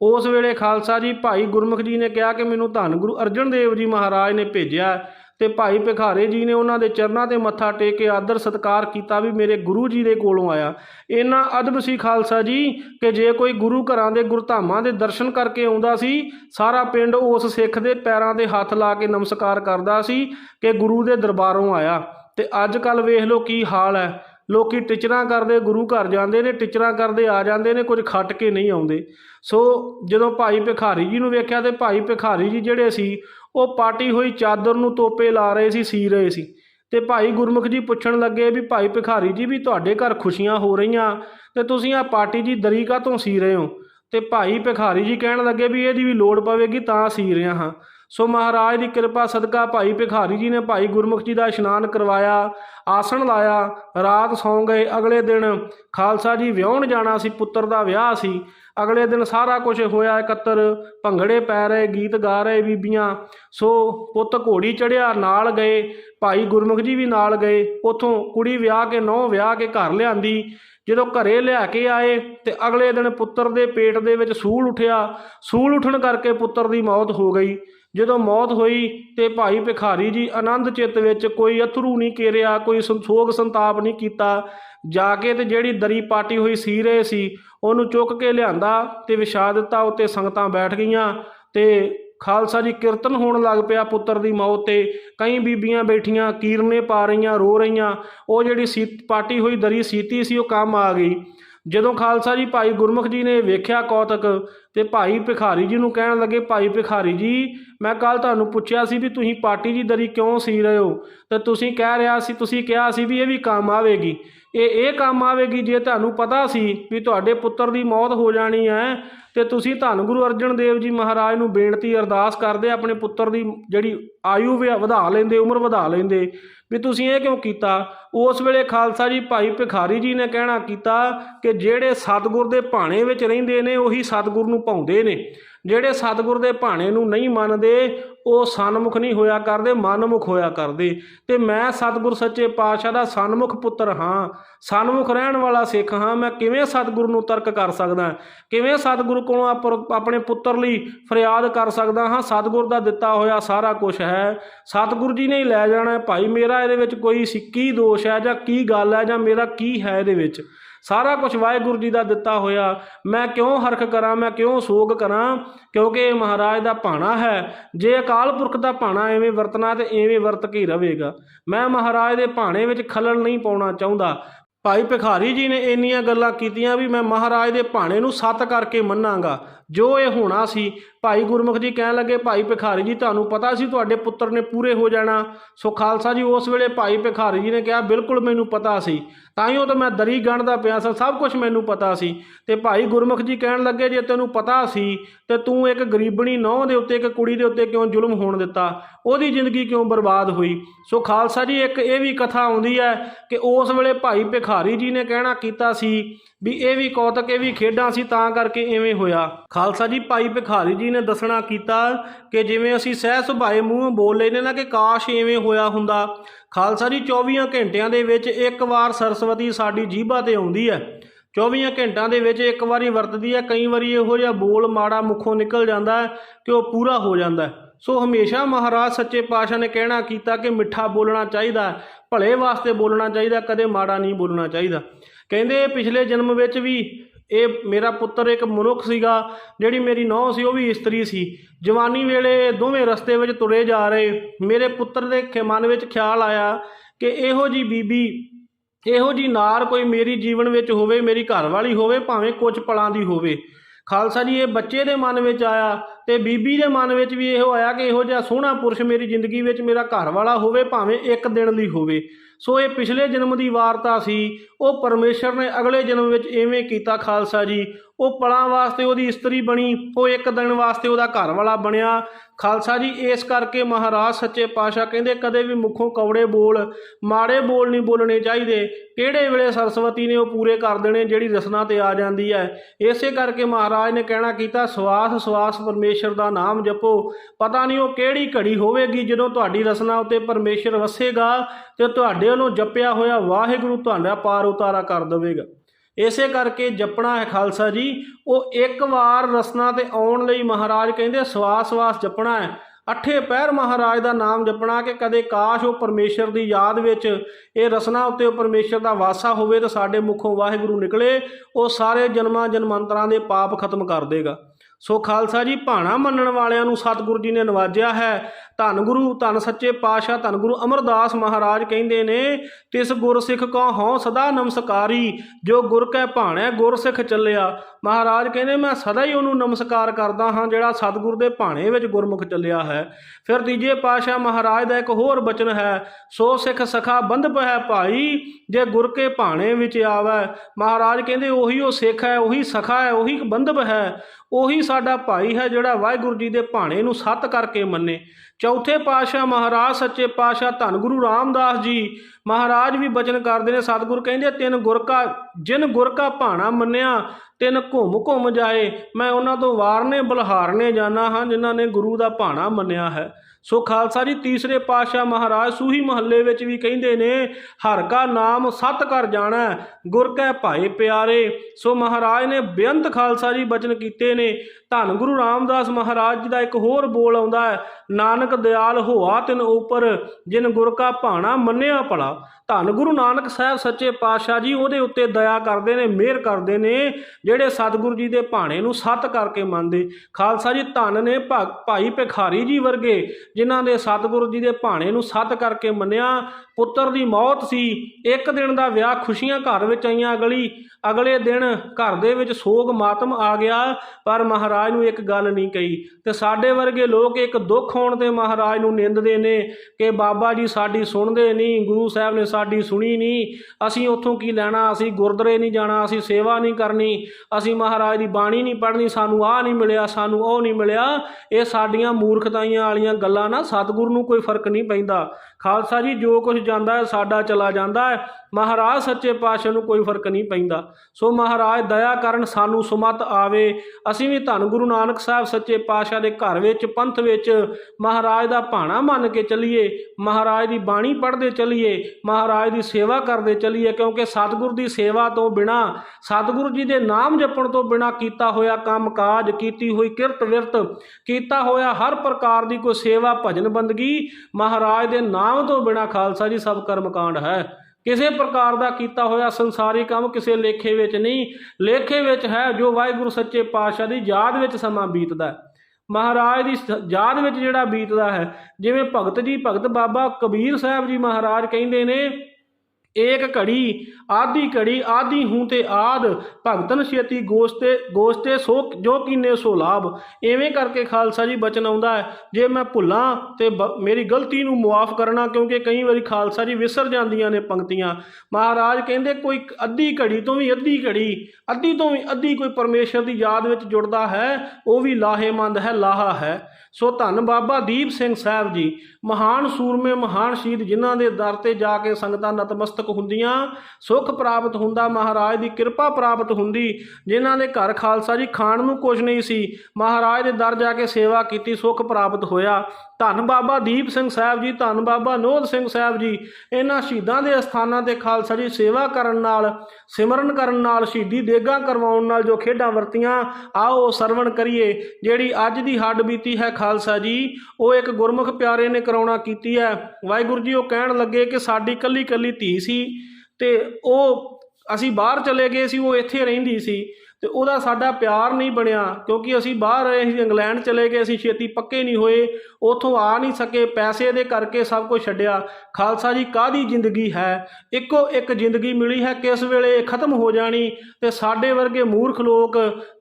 ਉਸ ਵੇਲੇ ਖਾਲਸਾ ਜੀ ਭਾਈ ਗੁਰਮੁਖ ਜੀ ਨੇ ਕਿਹਾ ਕਿ ਮੈਨੂੰ ਧੰਨ ਗੁਰੂ ਅਰਜਨ ਦੇਵ ਜੀ ਮਹਾਰਾਜ ਨੇ ਭੇਜਿਆ ਤੇ ਭਾਈ ਭਿਖਾਰੇ ਜੀ ਨੇ ਉਹਨਾਂ ਦੇ ਚਰਨਾਂ ਤੇ ਮੱਥਾ ਟੇਕ ਕੇ ਆਦਰ ਸਤਕਾਰ ਕੀਤਾ ਵੀ ਮੇਰੇ ਗੁਰੂ ਜੀ ਦੇ ਕੋਲੋਂ ਆਇਆ। ਇੰਨਾ ਅਦਬ ਸੀ ਖਾਲਸਾ ਜੀ ਕਿ ਜੇ ਕੋਈ ਗੁਰੂ ਘਰਾਂ ਦੇ ਗੁਰਧਾਮਾਂ ਦੇ ਦਰਸ਼ਨ ਕਰਕੇ ਆਉਂਦਾ ਸੀ, ਸਾਰਾ ਪਿੰਡ ਉਸ ਸਿੱਖ ਦੇ ਪੈਰਾਂ ਤੇ ਹੱਥ ਲਾ ਕੇ ਨਮਸਕਾਰ ਕਰਦਾ ਸੀ ਕਿ ਗੁਰੂ ਦੇ ਦਰਬਾਰੋਂ ਆਇਆ। ਤੇ ਅੱਜ ਕੱਲ ਵੇਖ ਲਓ ਕੀ ਹਾਲ ਹੈ। ਲੋਕੀ ਟਿਚਰਾਂ ਕਰਦੇ, ਗੁਰੂ ਘਰ ਜਾਂਦੇ ਨੇ, ਟਿਚਰਾਂ ਕਰਦੇ ਆ ਜਾਂਦੇ ਨੇ, ਕੁਝ ਖੱਟ ਕੇ ਨਹੀਂ ਆਉਂਦੇ। ਸੋ ਜਦੋਂ ਭਾਈ ਭਿਖਾਰੀ ਜੀ ਨੂੰ ਵੇਖਿਆ ਤੇ ਭਾਈ ਭਿਖਾਰੀ ਜੀ ਜਿਹੜੇ ਸੀ ਉਹ ਪਾਟੀ ਹੋਈ ਚਾਦਰ ਨੂੰ ਤੋਪੇ ਲਾ ਰਹੇ ਸੀ ਸੀ ਰਹੇ ਸੀ। ਤੇ ਭਾਈ ਗੁਰਮੁਖ ਜੀ ਪੁੱਛਣ ਲੱਗੇ ਵੀ ਭਾਈ ਭਿਖਾਰੀ ਜੀ ਵੀ ਤੁਹਾਡੇ ਘਰ ਖੁਸ਼ੀਆਂ ਹੋ ਰਹੀਆਂ, ਤੇ ਤੁਸੀਂ ਆ ਪਾਟੀ ਜੀ ਦਰੀ ਕਾਹਤੋਂ ਸੀ ਰਹੇ ਹੋ? ਤੇ ਭਾਈ ਭਿਖਾਰੀ ਜੀ ਕਹਿਣ ਲੱਗੇ ਵੀ ਇਹਦੀ ਵੀ ਲੋੜ ਪਵੇਗੀ ਤਾਂ ਸੀ ਰਿਹਾ ਹਾਂ। ਸੋ ਮਹਾਰਾਜ ਦੀ ਕਿਰਪਾ ਸਦਕਾ ਭਾਈ ਭਿਖਾਰੀ ਜੀ ਨੇ ਭਾਈ ਗੁਰਮੁਖ ਜੀ ਦਾ ਇਸ਼ਨਾਨ ਕਰਵਾਇਆ, ਆਸਣ ਲਾਇਆ, ਰਾਤ ਸੌਂ ਗਏ। ਅਗਲੇ ਦਿਨ ਖਾਲਸਾ ਜੀ ਵਿਆਹਣ ਜਾਣਾ ਸੀ, ਪੁੱਤਰ ਦਾ ਵਿਆਹ ਸੀ। ਅਗਲੇ ਦਿਨ ਸਾਰਾ ਕੁਝ ਹੋਇਆ ਇਕੱਤਰ, ਭੰਗੜੇ ਪੈ ਰਹੇ, ਗੀਤ ਗਾ ਰਹੇ ਬੀਬੀਆਂ। ਸੋ ਪੁੱਤ ਘੋੜੀ ਚੜਿਆ ਨਾਲ ਗਏ। ਭਾਈ ਗੁਰਮੁਖ ਜੀ ਵੀ ਨਾਲ ਗਏ। ਉਥੋਂ ਕੁੜੀ ਵਿਆਹ ਕੇ ਨੌ ਵਿਆਹ ਕੇ ਘਰ ਲਿਆਂਦੀ। ਜਦੋਂ ਘਰੇ ਲਿਆ ਕੇ ਆਏ ਤੇ ਅਗਲੇ ਦਿਨ ਪੁੱਤਰ ਦੇ ਪੇਟ ਦੇ ਵਿੱਚ ਸੂਲ ਉੱਠਿਆ। ਸੂਲ ਉੱਠਣ ਕਰਕੇ ਪੁੱਤਰ ਦੀ ਮੌਤ ਹੋ ਗਈ। ਜਦੋਂ ਮੌਤ ਹੋਈ ਤੇ ਭਾਈ ਭਿਖਾਰੀ ਜੀ ਆਨੰਦ ਚਿੱਤ ਵਿੱਚ ਕੋਈ ਅਥਰੂ ਨਹੀਂ ਕੇਰਿਆ, ਕੋਈ ਸੰਸੋਗ ਸੰਤਾਪ ਨਹੀਂ ਕੀਤਾ। ਜਾ ਕੇ ਤੇ ਜਿਹੜੀ ਦਰੀ ਪਾਟੀ ਹੋਈ ਸੀ ਰਹੇ ਸੀ, ਉਹਨੂੰ ਚੁੱਕ ਕੇ ਲਿਆਂਦਾ ਤੇ ਵਿਛਾ ਦਿੱਤਾ, ਉੱਤੇ ਸੰਗਤਾਂ ਬੈਠ ਗਈਆਂ ਤੇ ਖਾਲਸਾ ਜੀ ਕੀਰਤਨ ਹੋਣ ਲੱਗ ਪਿਆ ਪੁੱਤਰ ਦੀ ਮੌਤ ਤੇ। ਕਈ ਬੀਬੀਆਂ ਬੈਠੀਆਂ, ਕੀਰਨੇ ਪਾ ਰਹੀਆਂ, ਰੋ ਰਹੀਆਂ। ਉਹ ਜਿਹੜੀ ਸੀ, ਪਾਟੀ ਹੋਈ ਦਰੀ ਸੀਤੀ ਸੀ, ਉਹ ਕੰਮ ਆ ਗਈ। ਜਦੋਂ ਖਾਲਸਾ ਜੀ ਭਾਈ ਗੁਰਮੁਖ ਜੀ ਨੇ ਵੇਖਿਆ ਕੌਤਕ ਤੇ ਭਾਈ ਭਿਖਾਰੀ ਜੀ ਨੂੰ ਕਹਿਣ ਲੱਗੇ, ਭਾਈ ਭਿਖਾਰੀ ਜੀ, ਮੈਂ ਕੱਲ ਤੁਹਾਨੂੰ ਪੁੱਛਿਆ ਸੀ ਵੀ ਤੁਸੀਂ ਪਾਟੀ ਦੀ ਦਰੀ ਕਿਉਂ ਸੀ ਰਹੇ ਹੋ? ਤੇ ਤੁਸੀਂ ਕਹਿ ਰਿਹਾ ਸੀ, ਤੁਸੀਂ ਕਿਹਾ ਸੀ ਵੀ ਇਹ ਵੀ ਕੰਮ ਆਵੇਗੀ। ਇਹ ਇਹ ਕੰਮ ਆਵੇਗੀ ਜੇ ਤੁਹਾਨੂੰ ਪਤਾ ਸੀ ਵੀ ਤੁਹਾਡੇ ਪੁੱਤਰ ਦੀ ਮੌਤ ਹੋ ਜਾਣੀ ਹੈ, ਤੇ ਤੁਸੀਂ ਧੰਨ ਗੁਰੂ ਅਰਜਨ ਦੇਵ ਜੀ ਮਹਾਰਾਜ ਨੂੰ ਬੇਨਤੀ ਅਰਦਾਸ ਕਰਦੇ ਆਪਣੇ ਪੁੱਤਰ ਦੀ ਜਿਹੜੀ ਆਯੂ ਵਿ- ਵਧਾ ਲੈਂਦੇ, ਉਮਰ ਵਧਾ ਲੈਂਦੇ, ਵੀ ਤੁਸੀਂ ਇਹ ਕਿਉਂ ਕੀਤਾ? ਉਸ ਵੇਲੇ ਖਾਲਸਾ ਜੀ ਭਾਈ ਭਿਖਾਰੀ ਜੀ ਨੇ ਕਹਿਣਾ ਕੀਤਾ ਕਿ ਜਿਹੜੇ ਸਤਿਗੁਰ ਦੇ ਭਾਣੇ ਵਿੱਚ ਰਹਿੰਦੇ ਨੇ, ਉਹੀ ਸਤਿਗੁਰ ਨੂੰ ਪਾਉਂਦੇ ਨੇ। ਜਿਹੜੇ ਸਤਿਗੁਰ ਦੇ ਭਾਣੇ ਨੂੰ ਨਹੀਂ ਮੰਨਦੇ, ਉਹ ਸਨਮੁਖ ਨਹੀਂ ਹੋਇਆ ਕਰਦੇ, ਮਨਮੁਖ ਹੋਇਆ ਕਰਦੇ। ਤੇ ਮੈਂ ਸਤਿਗੁਰ ਸੱਚੇ ਪਾਤਸ਼ਾਹ ਦਾ ਸਨਮੁਖ ਪੁੱਤਰ ਹਾਂ, ਸਨਮੁਖ ਰਹਿਣ ਵਾਲਾ ਸਿੱਖ ਹਾਂ, ਮੈਂ ਕਿਵੇਂ ਸਤਿਗੁਰ ਨੂੰ ਤਰਕ ਕਰ ਸਕਦਾ? ਕਿਵੇਂ ਸਤਿਗੁਰੂ ਕੋਲੋਂ ਆਪ- ਆਪਣੇ ਪੁੱਤਰ ਲਈ ਫਰਿਆਦ ਕਰ ਸਕਦਾ ਹਾਂ? ਸਤਿਗੁਰ ਦਾ ਦਿੱਤਾ ਹੋਇਆ ਸਾਰਾ ਕੁਝ ਹੈ। ਸਤਿਗੁਰੂ ਜੀ ਨੇ ਹੀ ਲੈ ਜਾਣਾ ਭਾਈ, ਮੇਰਾ ਇਹਦੇ ਵਿੱਚ ਕੋਈ ਸੀ ਕੀ ਦੋਸ਼ ਹੈ ਜਾਂ ਕੀ ਗੱਲ ਹੈ ਜਾਂ ਮੇਰਾ ਕੀ ਹੈ ਇਹਦੇ ਵਿੱਚ? ਸਾਰਾ ਕੁਝ ਵਾਹਿਗੁਰੂ ਜੀ ਦਾ ਦਿੱਤਾ ਹੋਇਆ। ਮੈਂ ਕਿਉਂ ਹਰਖ ਕਰਾਂ? ਮੈਂ ਕਿਉਂ ਸੋਗ ਕਰਾਂ? ਕਿਉਂਕਿ ਇਹ ਮਹਾਰਾਜ ਦਾ ਭਾਣਾ ਹੈ। ਜੇ ਅਕਾਲ ਪੁਰਖ ਦਾ ਭਾਣਾ ਐਵੇਂ ਵਰਤਣਾ ਤੇ ਐਵੇਂ ਵਰਤ ਕੇ ਹੀ ਰਵੇਗਾ ਮੈਂ ਮਹਾਰਾਜ ਦੇ ਭਾਣੇ ਵਿੱਚ ਖਲਲ ਨਹੀਂ ਪਾਉਣਾ ਚਾਹੁੰਦਾ। ਭਾਈ ਭਿਖਾਰੀ ਜੀ ਨੇ ਇੰਨੀਆਂ ਗੱਲਾਂ ਕੀਤੀਆਂ ਵੀ ਮੈਂ ਮਹਾਰਾਜ ਦੇ ਭਾਣੇ ਨੂੰ ਸੱਤ ਕਰਕੇ ਮੰਨਾਂਗਾ। ਜੋ ਇਹ ਹੋਣਾ ਸੀ, ਭਾਈ ਗੁਰਮੁਖ ਜੀ ਕਹਿਣ ਲੱਗੇ, ਭਾਈ ਭਿਖਾਰੀ ਜੀ, ਤੁਹਾਨੂੰ ਪਤਾ ਸੀ ਤੁਹਾਡੇ ਪੁੱਤਰ ਨੇ ਪੂਰੇ ਹੋ ਜਾਣਾ? ਸੋ ਖਾਲਸਾ ਜੀ ਉਸ ਵੇਲੇ ਭਾਈ ਭਿਖਾਰੀ ਜੀ ਨੇ ਕਿਹਾ, ਬਿਲਕੁਲ ਮੈਨੂੰ ਪਤਾ ਸੀ। ਤਾਂ ਹੀ ਉਹ ਤਾਂ ਮੈਂ ਦਰੀ ਗਣਦਾ ਪਿਆ ਸਾਂ, ਸਭ ਕੁਝ ਮੈਨੂੰ ਪਤਾ ਸੀ। ਤੇ ਭਾਈ ਗੁਰਮੁਖ ਜੀ ਕਹਿਣ ਲੱਗੇ, ਜੇ ਤੈਨੂੰ ਪਤਾ ਸੀ, ਤੇ ਤੂੰ ਇੱਕ ਗਰੀਬਣੀ ਨੌਂ ਦੇ ਉੱਤੇ, ਇੱਕ ਕੁੜੀ ਦੇ ਉੱਤੇ ਕਿਉਂ ਜ਼ੁਲਮ ਹੋਣ ਦਿੱਤਾ? ਉਹਦੀ ਜ਼ਿੰਦਗੀ ਕਿਉਂ ਬਰਬਾਦ ਹੋਈ? ਸੋ ਖਾਲਸਾ ਜੀ, ਇੱਕ ਇਹ ਵੀ ਕਥਾ ਆਉਂਦੀ ਹੈ ਕਿ ਉਸ ਵੇਲੇ ਭਾਈ ਭਿਖਾਰੀ ਜੀ ਨੇ ਕਹਿਣਾ ਕੀਤਾ ਸੀ ਵੀ ਇਹ ਵੀ ਕੌਤਕ, ਇਹ ਵੀ ਖੇਡਾਂ ਸੀ, ਤਾਂ ਕਰਕੇ ਇਵੇਂ ਹੋਇਆ। ਖਾਲਸਾ ਜੀ, ਭਾਈ ਭਿਖਾਰੀ ਜੀ ਨੇ ਦੱਸਣਾ ਕੀਤਾ ਕਿ ਜਿਵੇਂ ਅਸੀਂ ਸਹਿ ਸੁਭਾਏ ਮੂੰਹ ਬੋਲ ਲੈਨੇ ਨਾ ਕਿ ਕਾਸ਼ ਇਵੇਂ ਹੋਇਆ ਹੁੰਦਾ। ਖਾਲਸਾ ਜੀ 24 ਘੰਟਿਆਂ ਦੇ ਵਿੱਚ ਇੱਕ ਵਾਰ ਸਰਸਵਤੀ ਸਾਡੀ ਜੀਭਾ ਤੇ ਆਉਂਦੀ ਹੈ। 24 ਘੰਟਿਆਂ ਦੇ ਵਿੱਚ ਇੱਕ ਵਾਰੀ ਵਰਤਦੀ ਹੈ, ਕਈ ਵਾਰੀ ਇਹੋ ਜਿਹਾ ਬੋਲ ਮਾੜਾ ਮੁਖੋਂ ਨਿਕਲ ਜਾਂਦਾ ਹੈ ਕਿ ਉਹ ਪੂਰਾ ਹੋ ਜਾਂਦਾ ਹੈ। ਸੋ ਹਮੇਸ਼ਾ ਮਹਾਰਾਜ ਸੱਚੇ ਪਾਤਸ਼ਾਹ ਨੇ ਕਹਿਣਾ ਕੀਤਾ ਕਿ ਮਿੱਠਾ ਬੋਲਣਾ ਚਾਹੀਦਾ ਭਲੇ ਵਾਸਤੇ ਬੋਲਣਾ ਚਾਹੀਦਾ ਕਦੇ ਮਾੜਾ ਨਹੀਂ ਬੋਲਣਾ ਚਾਹੀਦਾ। ਕਹਿੰਦੇ ਪਿਛਲੇ ਜਨਮ ਵਿੱਚ ਵੀ ਇਹ ਮੇਰਾ ਪੁੱਤਰ ਇੱਕ ਮਨੁੱਖ ਸੀਗਾ, ਜਿਹੜੀ ਮੇਰੀ ਨੌਂ ਸੀ, ਉਹ ਵੀ ਇਸਤਰੀ ਸੀ। ਜਵਾਨੀ ਵੇਲੇ ਦੋਵੇਂ ਰਸਤੇ ਵਿੱਚ ਤੁਰੇ ਜਾ ਰਹੇ। ਮੇਰੇ ਪੁੱਤਰ ਦੇ ਖ- ਮਨ ਵਿੱਚ ਖਿਆਲ ਆਇਆ ਕਿ ਇਹੋ ਜੀ ਬੀਬੀ, ਇਹੋ ਜੀ ਨਾਰ ਕੋਈ ਮੇਰੀ ਜੀਵਨ ਵਿੱਚ ਹੋਵੇ, ਮੇਰੀ ਘਰ ਵਾਲੀ ਹੋਵੇ, ਭਾਵੇਂ ਕੁਝ ਪਲਾਂ ਦੀ ਹੋਵੇ। ਖਾਲਸਾ ਜੀ, ਇਹ ਬੱਚੇ ਦੇ ਮਨ ਵਿੱਚ ਆਇਆ ਤੇ ਬੀਬੀ ਦੇ ਮਨ ਵਿੱਚ ਵੀ ਇਹੋ ਆਇਆ ਕਿ ਇਹੋ ਜਿਹਾ ਸੋਹਣਾ ਪੁਰਸ਼ ਮੇਰੀ ਜ਼ਿੰਦਗੀ ਵਿੱਚ ਮੇਰਾ ਘਰ ਵਾਲਾ ਹੋਵੇ, ਭਾਵੇਂ ਇੱਕ ਦਿਨ ਲਈ ਹੋਵੇ। ਸੋ ਇਹ ਪਿਛਲੇ ਜਨਮ ਦੀ ਵਾਰਤਾ ਸੀ। ਉਹ ਪਰਮੇਸ਼ਰ ਨੇ ਅਗਲੇ ਜਨਮ ਵਿੱਚ ਐਵੇਂ ਕੀਤਾ, ਖਾਲਸਾ ਜੀ। ਉਹ ਪਲਾਂ ਵਾਸਤੇ ਉਹਦੀ ਇਸਤਰੀ ਬਣੀ, ਉਹ ਇੱਕ ਦਿਨ ਵਾਸਤੇ ਉਹਦਾ ਘਰ ਵਾਲਾ ਬਣਿਆ। ਖਾਲਸਾ ਜੀ, ਇਸ ਕਰਕੇ ਮਹਾਰਾਜ ਸੱਚੇ ਪਾਤਸ਼ਾਹ ਕਹਿੰਦੇ, ਕਦੇ ਵੀ ਮੁਖੋਂ ਕੌੜੇ ਬੋਲ, ਮਾੜੇ ਬੋਲ ਨਹੀਂ ਬੋਲਣੇ ਚਾਹੀਦੇ। ਕਿਹੜੇ ਵੇਲੇ ਸਰਸਵਤੀ ਨੇ ਉਹ ਪੂਰੇ ਕਰ ਦੇਣੇ, ਜਿਹੜੀ ਰਸਨਾ ਤੇ ਆ ਜਾਂਦੀ ਹੈ। ਇਸੇ ਕਰਕੇ ਮਹਾਰਾਜ ਨੇ ਕਹਿਣਾ ਕੀਤਾ, ਸਵਾਸ ਸਵਾਸ ਪਰਮੇਸ਼ਰ ਦਾ ਨਾਮ ਜਪੋ। ਪਤਾ ਨਹੀਂ ਉਹ ਕਿਹੜੀ ਘੜੀ ਹੋਵੇਗੀ, ਜਦੋਂ ਤੁਹਾਡੀ ਰਸਨਾ ਉੱਤੇ ਪਰਮੇਸ਼ਰ ਵਸੇਗਾ ਤੇ ਤੁਹਾਡੇ ਵੱਲੋਂ ਜਪਿਆ ਹੋਇਆ ਵਾਹਿਗੁਰੂ ਤੁਹਾਡਾ ਪਾਰ ਉਤਾਰਾ ਕਰ ਦੇਵੇਗਾ। ਇਸੇ ਕਰਕੇ ਜਪਣਾ ਹੈ ਖਾਲਸਾ ਜੀ। ਉਹ ਇੱਕ ਵਾਰ ਰਸਨਾ ਤੇ ਆਉਣ ਲਈ ਮਹਾਰਾਜ ਕਹਿੰਦੇ ਸਵਾਸ ਸਵਾਸ ਜਪਣਾ ਹੈ। ਅੱਠੇ ਪਹਿਰ ਮਹਾਰਾਜ ਦਾ ਨਾਮ ਜਪਣਾ ਕਿ ਕਦੇ ਕਾਸ਼ ਉਹ ਪਰਮੇਸ਼ਰ ਦੀ ਯਾਦ ਵਿੱਚ ਇਹ ਰਸਨਾ ਉੱਤੇ ਉਹ ਪਰਮੇਸ਼ਰ ਦਾ ਵਾਸਾ ਹੋਵੇ ਤਾਂ ਸਾਡੇ ਮੁਖੋਂ ਵਾਹਿਗੁਰੂ ਨਿਕਲੇ, ਉਹ ਸਾਰੇ ਜਨਮਾਂ ਜਨਮਾਂਤਰਾਂ ਦੇ ਪਾਪ ਖਤਮ ਕਰ ਦੇਗਾ। ਸੋ ਖਾਲਸਾ ਜੀ, ਭਾਣਾ ਮੰਨਣ ਵਾਲਿਆਂ ਨੂੰ ਸਤਿਗੁਰੂ ਜੀ ਨੇ ਨਵਾਜਿਆ ਹੈ। ਧੰਨ ਗੁਰੂ, ਧੰਨ ਸੱਚੇ ਪਾਤਸ਼ਾਹ, ਧੰਨ ਗੁਰੂ ਅਮਰਦਾਸ ਮਹਾਰਾਜ ਕਹਿੰਦੇ ਨੇ, ਤਿਸ ਗੁਰਸਿੱਖ ਕੋ ਹਉ ਸਦਾ ਨਮਸਕਾਰੀ, ਜੋ ਗੁਰ ਕੈ ਭਾਣੈ ਗੁਰ ਚੱਲਿਆ। ਮਹਾਰਾਜ ਕਹਿੰਦੇ, ਮੈਂ ਸਦਾ ਹੀ ਉਹਨੂੰ ਨਮਸਕਾਰ ਕਰਦਾ ਹਾਂ, ਜਿਹੜਾ ਸਤਿਗੁਰ ਦੇ ਭਾਣੇ ਵਿੱਚ ਗੁਰਮੁਖ ਚੱਲਿਆ ਹੈ। ਫਿਰ ਤੀਜੇ ਪਾਤਸ਼ਾਹ ਮਹਾਰਾਜ ਦਾ ਇੱਕ ਹੋਰ ਬਚਨ ਹੈ, ਸੋ ਸਿੱਖ ਸਖਾ ਬੰਧਪ ਹੈ ਭਾਈ, ਜੇ ਗੁਰ ਕੇ ਭਾਣੇ ਵਿੱਚ ਆਵੈ। ਮਹਾਰਾਜ ਕਹਿੰਦੇ, ਉਹੀ ਉਹ ਸਿੱਖ ਹੈ, ਉਹੀ ਸਖਾ ਹੈ, ਉਹੀ ਬੰਧਪ ਹੈ, ਉਹੀ ਸਾਡਾ ਭਾਈ ਹੈ, ਜਿਹੜਾ ਵਾਹਿਗੁਰੂ ਜੀ ਦੇ ਭਾਣੇ ਨੂੰ ਸੱਤ ਕਰਕੇ ਮੰਨੇ। ਚੌਥੇ ਪਾਤਸ਼ਾਹ ਮਹਾਰਾਜ, ਸੱਚੇ ਪਾਤਸ਼ਾਹ ਧੰਨ ਗੁਰੂ ਰਾਮਦਾਸ ਜੀ, ਮਹਾਰਾਜ ਵੀ ਬਚਨ ਕਰਦੇ ਨੇ, ਸਤਿਗੁਰ ਕਹਿੰਦੇ, ਤਿੰਨ ਗੁਰ ਕਾ, ਜਿਨ ਗੁਰ ਕਾ ਭਾਣਾ ਮੰਨਿਆ ਤਿੰਨ ਘੁੰਮ ਘੁੰਮ ਜਾਏ, ਮੈਂ ਉਹਨਾਂ ਤੋਂ ਵਾਰਨੇ ਬਲਹਾਰਨੇ ਜਾਣਾ ਹਾਂ, ਜਿਨ੍ਹਾਂ ਨੇ ਗੁਰੂ ਦਾ ਭਾਣਾ ਮੰਨਿਆ ਹੈ। ਸੋ ਖਾਲਸਾ ਜੀ, ਤੀਸਰੇ ਪਾਤਸ਼ਾਹ ਮਹਾਰਾਜ ਸੂਹੀ ਮਹੱਲੇ ਵਿੱਚ ਵੀ ਕਹਿੰਦੇ ਨੇ, ਹਰ ਕਾ ਨਾਮ ਸਤ ਕਰ ਜਾਣਾ ਗੁਰ ਕੈ ਭਾਏ ਪਿਆਰੇ। ਸੋ ਮਹਾਰਾਜ ਨੇ ਬੇਅੰਤ ਖਾਲਸਾ ਜੀ ਬਚਨ ਕੀਤੇ ਨੇ। ਧੰਨ ਗੁਰੂ ਰਾਮਦਾਸ ਮਹਾਰਾਜ ਜੀ ਦਾ ਇੱਕ ਹੋਰ ਬੋਲ ਆਉਂਦਾ ਹੈ, ਨਾਨਕ ਦਿਆਲ ਹੋਆ ਤਿਨ ਉਪਰ, ਜਿਨ ਗੁਰ ਕਾ ਭਾਣਾ ਮੰਨਿਆ ਭਲਾ। ਧੰਨ ਗੁਰੂ ਨਾਨਕ ਸਾਹਿਬ ਸੱਚੇ ਪਾਤਸ਼ਾਹ ਜੀ, ਉਹਦੇ ਉੱਤੇ ਦਇਆ ਕਰਦੇ ਨੇ, ਮਿਹਰ ਕਰਦੇ ਨੇ, ਜਿਹੜੇ ਸਤਿਗੁਰੂ ਜੀ ਦੇ ਭਾਣੇ ਨੂੰ ਸਤ ਕਰਕੇ ਮੰਨਦੇ। ਖਾਲਸਾ ਜੀ, ਧੰਨ ਨੇ ਭਾ- ਭਾਈ ਭਿਖਾਰੀ ਜੀ ਵਰਗੇ ਜਿਨ੍ਹਾਂ ਦੇ ਸਤਿਗੁਰੂ ਜੀ ਦੇ ਭਾਣੇ ਨੂੰ ਸੱਤ ਕਰਕੇ ਮੰਨਿਆ, ਪੁੱਤਰ ਦੀ ਮੌਤ ਸੀ। ਇੱਕ ਦਿਨ ਦਾ ਵਿਆਹ ਖੁਸ਼ੀਆਂ ਘਰ ਵਿੱਚ ਆਈਆਂ ਅਗਲੀ। ਅਗਲੇ ਦਿਨ ਘਰ ਦੇ ਵਿੱਚ ਸੋਗ ਮਾਤਮ ਆ ਗਿਆ, ਪਰ ਮਹਾਰਾਜ ਨੂੰ ਇੱਕ ਗੱਲ ਨਹੀਂ ਕਹੀ। ਤੇ ਸਾਡੇ ਵਰਗੇ ਲੋਕ ਇੱਕ ਦੁੱਖ ਹੋਣ ਤੇ ਮਹਾਰਾਜ ਨੂੰ ਨਿੰਦਦੇ ਨੇ ਕਿ ਬਾਬਾ ਜੀ ਸਾਡੀ ਸੁਣਦੇ ਨਹੀਂ, ਗੁਰੂ ਸਾਹਿਬ ਨੇ ਸਾਡੀ ਸੁਣੀ ਨਹੀਂ। ਅਸੀਂ ਉੱਥੋਂ ਕੀ ਲੈਣਾ? ਅਸੀਂ ਗੁਰਦੁਆਰੇ ਨਹੀਂ ਜਾਣਾ, ਅਸੀਂ ਸੇਵਾ ਨਹੀਂ ਕਰਨੀ। ਅਸੀਂ ਮਹਾਰਾਜ ਦੀ ਬਾਣੀ ਨਹੀਂ ਪੜ੍ਹਨੀ, ਸਾਨੂੰ ਆਹ ਨਹੀਂ ਮਿਲਿਆ, ਸਾਨੂੰ ਉਹ ਨਹੀਂ ਮਿਲਿਆ। ਇਹ ਸਾਡੀਆਂ ਮੂਰਖਤਾਈਆਂ ਵਾਲੀਆਂ ਗੱਲਾਂ ਨਾ ਸਤਿਗੁਰ ਨੂੰ ਕੋਈ ਫ਼ਰਕ ਨਹੀਂ ਪੈਂਦਾ। ਖਾਲਸਾ ਜੀ, ਜੋ ਕੁਝ ਜਾਂਦਾ ਹੈ, ਸਾਡਾ ਚਲਾ ਜਾਂਦਾ ਹੈ। ਮਹਾਰਾਜ ਸੱਚੇ ਪਾਤਸ਼ਾਹ ਨੂੰ ਕੋਈ ਫ਼ਰਕ ਨਹੀਂ ਪੈਂਦਾ। ਸੋ ਮਹਾਰਾਜ, ਦਇਆ ਕਰਨ ਸਾਨੂੰ ਸੁਮਤ ਆਵੇ। ਅਸੀਂ ਵੀ ਧੰਨ ਗੁਰੂ ਨਾਨਕ ਸਾਹਿਬ ਸੱਚੇ ਪਾਤਸ਼ਾਹ ਦੇ ਘਰ ਵਿੱਚ, ਪੰਥ ਵਿੱਚ ਮਹਾਰਾਜ ਦਾ ਭਾਣਾ ਮੰਨ ਕੇ ਚੱਲੀਏ। ਮਹਾਰਾਜ ਦੀ ਬਾਣੀ ਪੜ੍ਹਦੇ ਚੱਲੀਏ। ਮਹਾਰਾਜ ਦੀ ਸੇਵਾ ਕਰਦੇ ਚੱਲੀਏ, ਕਿਉਂਕਿ ਸਤਿਗੁਰ ਦੀ ਸੇਵਾ ਤੋਂ ਬਿਨਾ, ਸਤਿਗੁਰੂ ਜੀ ਦੇ ਨਾਮ ਜਪਣ ਤੋਂ ਬਿਨਾ ਕੀਤਾ ਹੋਇਆ ਕੰਮ ਕਾਜ ਕੀਤੀ ਹੋਈ ਕਿਰਤ ਵਿਰਤ, ਕੀਤਾ ਹੋਇਆ ਹਰ ਪ੍ਰਕਾਰ ਦੀ ਕੋਈ ਸੇਵਾ ਭਜਨ ਬੰਦਗੀ, ਮਹਾਰਾਜ ਦੇ ਨਾਮ ਤੋਂ ਬਿਨਾ ਖਾਲਸਾ ਜੀ ਸਭ ਕਰਮਕਾਂਡ ਹੈ। ਕਿਸੇ ਪ੍ਰਕਾਰ ਦਾ ਕੀਤਾ ਹੋਇਆ ਸੰਸਾਰੀ ਕੰਮ ਕਿਸੇ ਲੇਖੇ ਵਿੱਚ ਨਹੀਂ। ਲੇਖੇ ਵਿੱਚ ਹੈ ਜੋ ਵਾਹਿਗੁਰੂ ਸੱਚੇ ਪਾਤਸ਼ਾਹ ਦੀ ਯਾਦ ਵਿੱਚ ਸਮਾਂ ਬੀਤਦਾ ਹੈ। ਮਹਾਰਾਜ ਦੀ ਯਾਦ ਵਿੱਚ ਜਿਹੜਾ ਬੀਤਦਾ ਹੈ, ਜਿਵੇਂ ਭਗਤ ਜੀ, ਭਗਤ ਬਾਬਾ ਕਬੀਰ ਸਾਹਿਬ ਜੀ ਮਹਾਰਾਜ ਕਹਿੰਦੇ ਨੇ ਏਕ ਘੜੀ, ਆਦੀ ਘੜੀ, ਆਦੀ ਹੂੰ ਤੇ ਆਦ। ਭਗਤਨ ਛੇਤੀ ਗੋਸਤੇ ਗੋਸਤੇ ਸੋ, ਜੋ ਕੀਨੇ ਸੋ ਲਾਭ। ਐਵੇਂ ਕਰਕੇ ਖਾਲਸਾ ਜੀ ਬਚਨ ਆਉਂਦਾ ਹੈ। ਜੇ ਮੈਂ ਭੁੱਲਾਂ ਤੇ ਬ- ਮੇਰੀ ਗਲਤੀ ਨੂੰ ਮੁਆਫ ਕਰਨਾ, ਕਿਉਂਕਿ ਕਈ ਵਾਰੀ ਖਾਲਸਾ ਜੀ ਵਿਸਰ ਜਾਂਦੀਆਂ ਨੇ ਪੰਕਤੀਆਂ। ਮਹਾਰਾਜ ਕਹਿੰਦੇ ਕੋਈ ਅੱਧੀ ਘੜੀ ਤੋਂ ਵੀ ਅੱਧੀ ਘੜੀ, ਅੱਧੀ ਤੋਂ ਵੀ ਅੱਧੀ ਕੋਈ ਪਰਮੇਸ਼ਰ ਦੀ ਯਾਦ ਵਿੱਚ ਜੁੜਦਾ ਹੈ, ਉਹ ਵੀ ਲਾਹੇਮੰਦ ਹੈ, ਲਾਹਾ ਹੈ। ਸੋ ਧੰਨ ਬਾਬਾ ਦੀਪ ਸਿੰਘ ਸਾਹਿਬ ਜੀ, ਮਹਾਨ ਸੂਰਮੇ, ਮਹਾਨ ਸ਼ਹੀਦ ਜਿਨ੍ਹਾਂ ਦੇ ਦਰ ਤੇ ਜਾ ਕੇ ਸੰਗਤਾਂ ਨਤਮਸਤਕ ਮਸਤਕ ਹੁੰਦੀਆਂ, ਸੁੱਖ ਪ੍ਰਾਪਤ ਹੁੰਦਾ, ਮਹਾਰਾਜ ਦੀ ਕਿਰਪਾ ਪ੍ਰਾਪਤ ਹੁੰਦੀ। ਜਿਨ੍ਹਾਂ ਦੇ ਘਰ ਖਾਲਸਾ ਜੀ ਖਾਣ ਨੂੰ ਕੁਝ ਨਹੀਂ ਸੀ, ਮਹਾਰਾਜ ਦੇ ਦਰ ਜਾ ਕੇ ਸੇਵਾ ਕੀਤੀ, ਸੁੱਖ ਪ੍ਰਾਪਤ ਹੋਇਆ। ਧੰਨ ਬਾਬਾ ਦੀਪ ਸਿੰਘ ਸਾਹਿਬ ਜੀ, ਧੰਨ ਬਾਬਾ ਨੋਦ ਸਿੰਘ ਸਾਹਿਬ ਜੀ, ਇਹਨਾਂ ਸ਼ਹੀਦਾਂ ਦੇ ਅਸਥਾਨਾਂ ਤੇ ਖਾਲਸਾ ਜੀ ਸੇਵਾ ਕਰਨ ਨਾਲ, ਸਿਮਰਨ ਕਰਨ ਨਾਲ, ਸ਼ਹੀਦੀ ਦੇਗਾ ਕਰਵਾਉਣ ਨਾਲ ਜੋ ਖੇਡਾਂ ਵਰਤੀਆਂ, ਆਓ ਸਰਵਣ ਕਰੀਏ। ਜਿਹੜੀ ਅੱਜ ਦੀ ਹੱਡ ਬੀਤੀ ਹੈ ਖਾਲਸਾ ਜੀ, ਉਹ ਇੱਕ ਗੁਰਮੁਖ ਪਿਆਰੇ ਨੇ ਕਰਾਉਣਾ ਕੀਤੀ ਹੈ। ਵਾਹਿਗੁਰੂ ਜੀ ਉਹ ਕਹਿਣ ਲੱਗੇ ਕਿ ਸਾਡੀ ਕੱਲੀ ਕੱਲੀ ਧੀ ਸੀ ਤੇ ਉਹ ਅਸੀਂ ਬਾਹਰ ਚਲੇ ਗਏ ਸੀ ਉਹ ਇੱਥੇ ਰਹਿੰਦੀ ਸੀ। ਤੇ ਉਹਦਾ ਸਾਡਾ ਪਿਆਰ ਨਹੀਂ ਬਣਿਆ, ਕਿਉਂਕਿ ਅਸੀਂ ਬਾਹਰ ਰਹੇ ਸੀ, ਇੰਗਲੈਂਡ ਚਲੇ ਗਏ, ਅਸੀਂ ਛੇਤੀ ਪੱਕੇ ਨਹੀਂ ਹੋਏ, ਉਥੋਂ ਆ ਨਹੀਂ ਸਕੇ, ਪੈਸੇ ਦੇ ਕਰਕੇ ਸਭ ਕੁਝ ਛੱਡਿਆ। ਖਾਲਸਾ ਜੀ ਕਾਦੀ ਜ਼ਿੰਦਗੀ ਹੈ? ਇੱਕੋ ਇੱਕ ਜ਼ਿੰਦਗੀ ਮਿਲੀ ਹੈ, ਕਿਸ ਵੇਲੇ ਇਹ ਖਤਮ ਹੋ ਜਾਣੀ? ਤੇ ਸਾਡੇ ਵਰਗੇ ਮੂਰਖ ਲੋਕ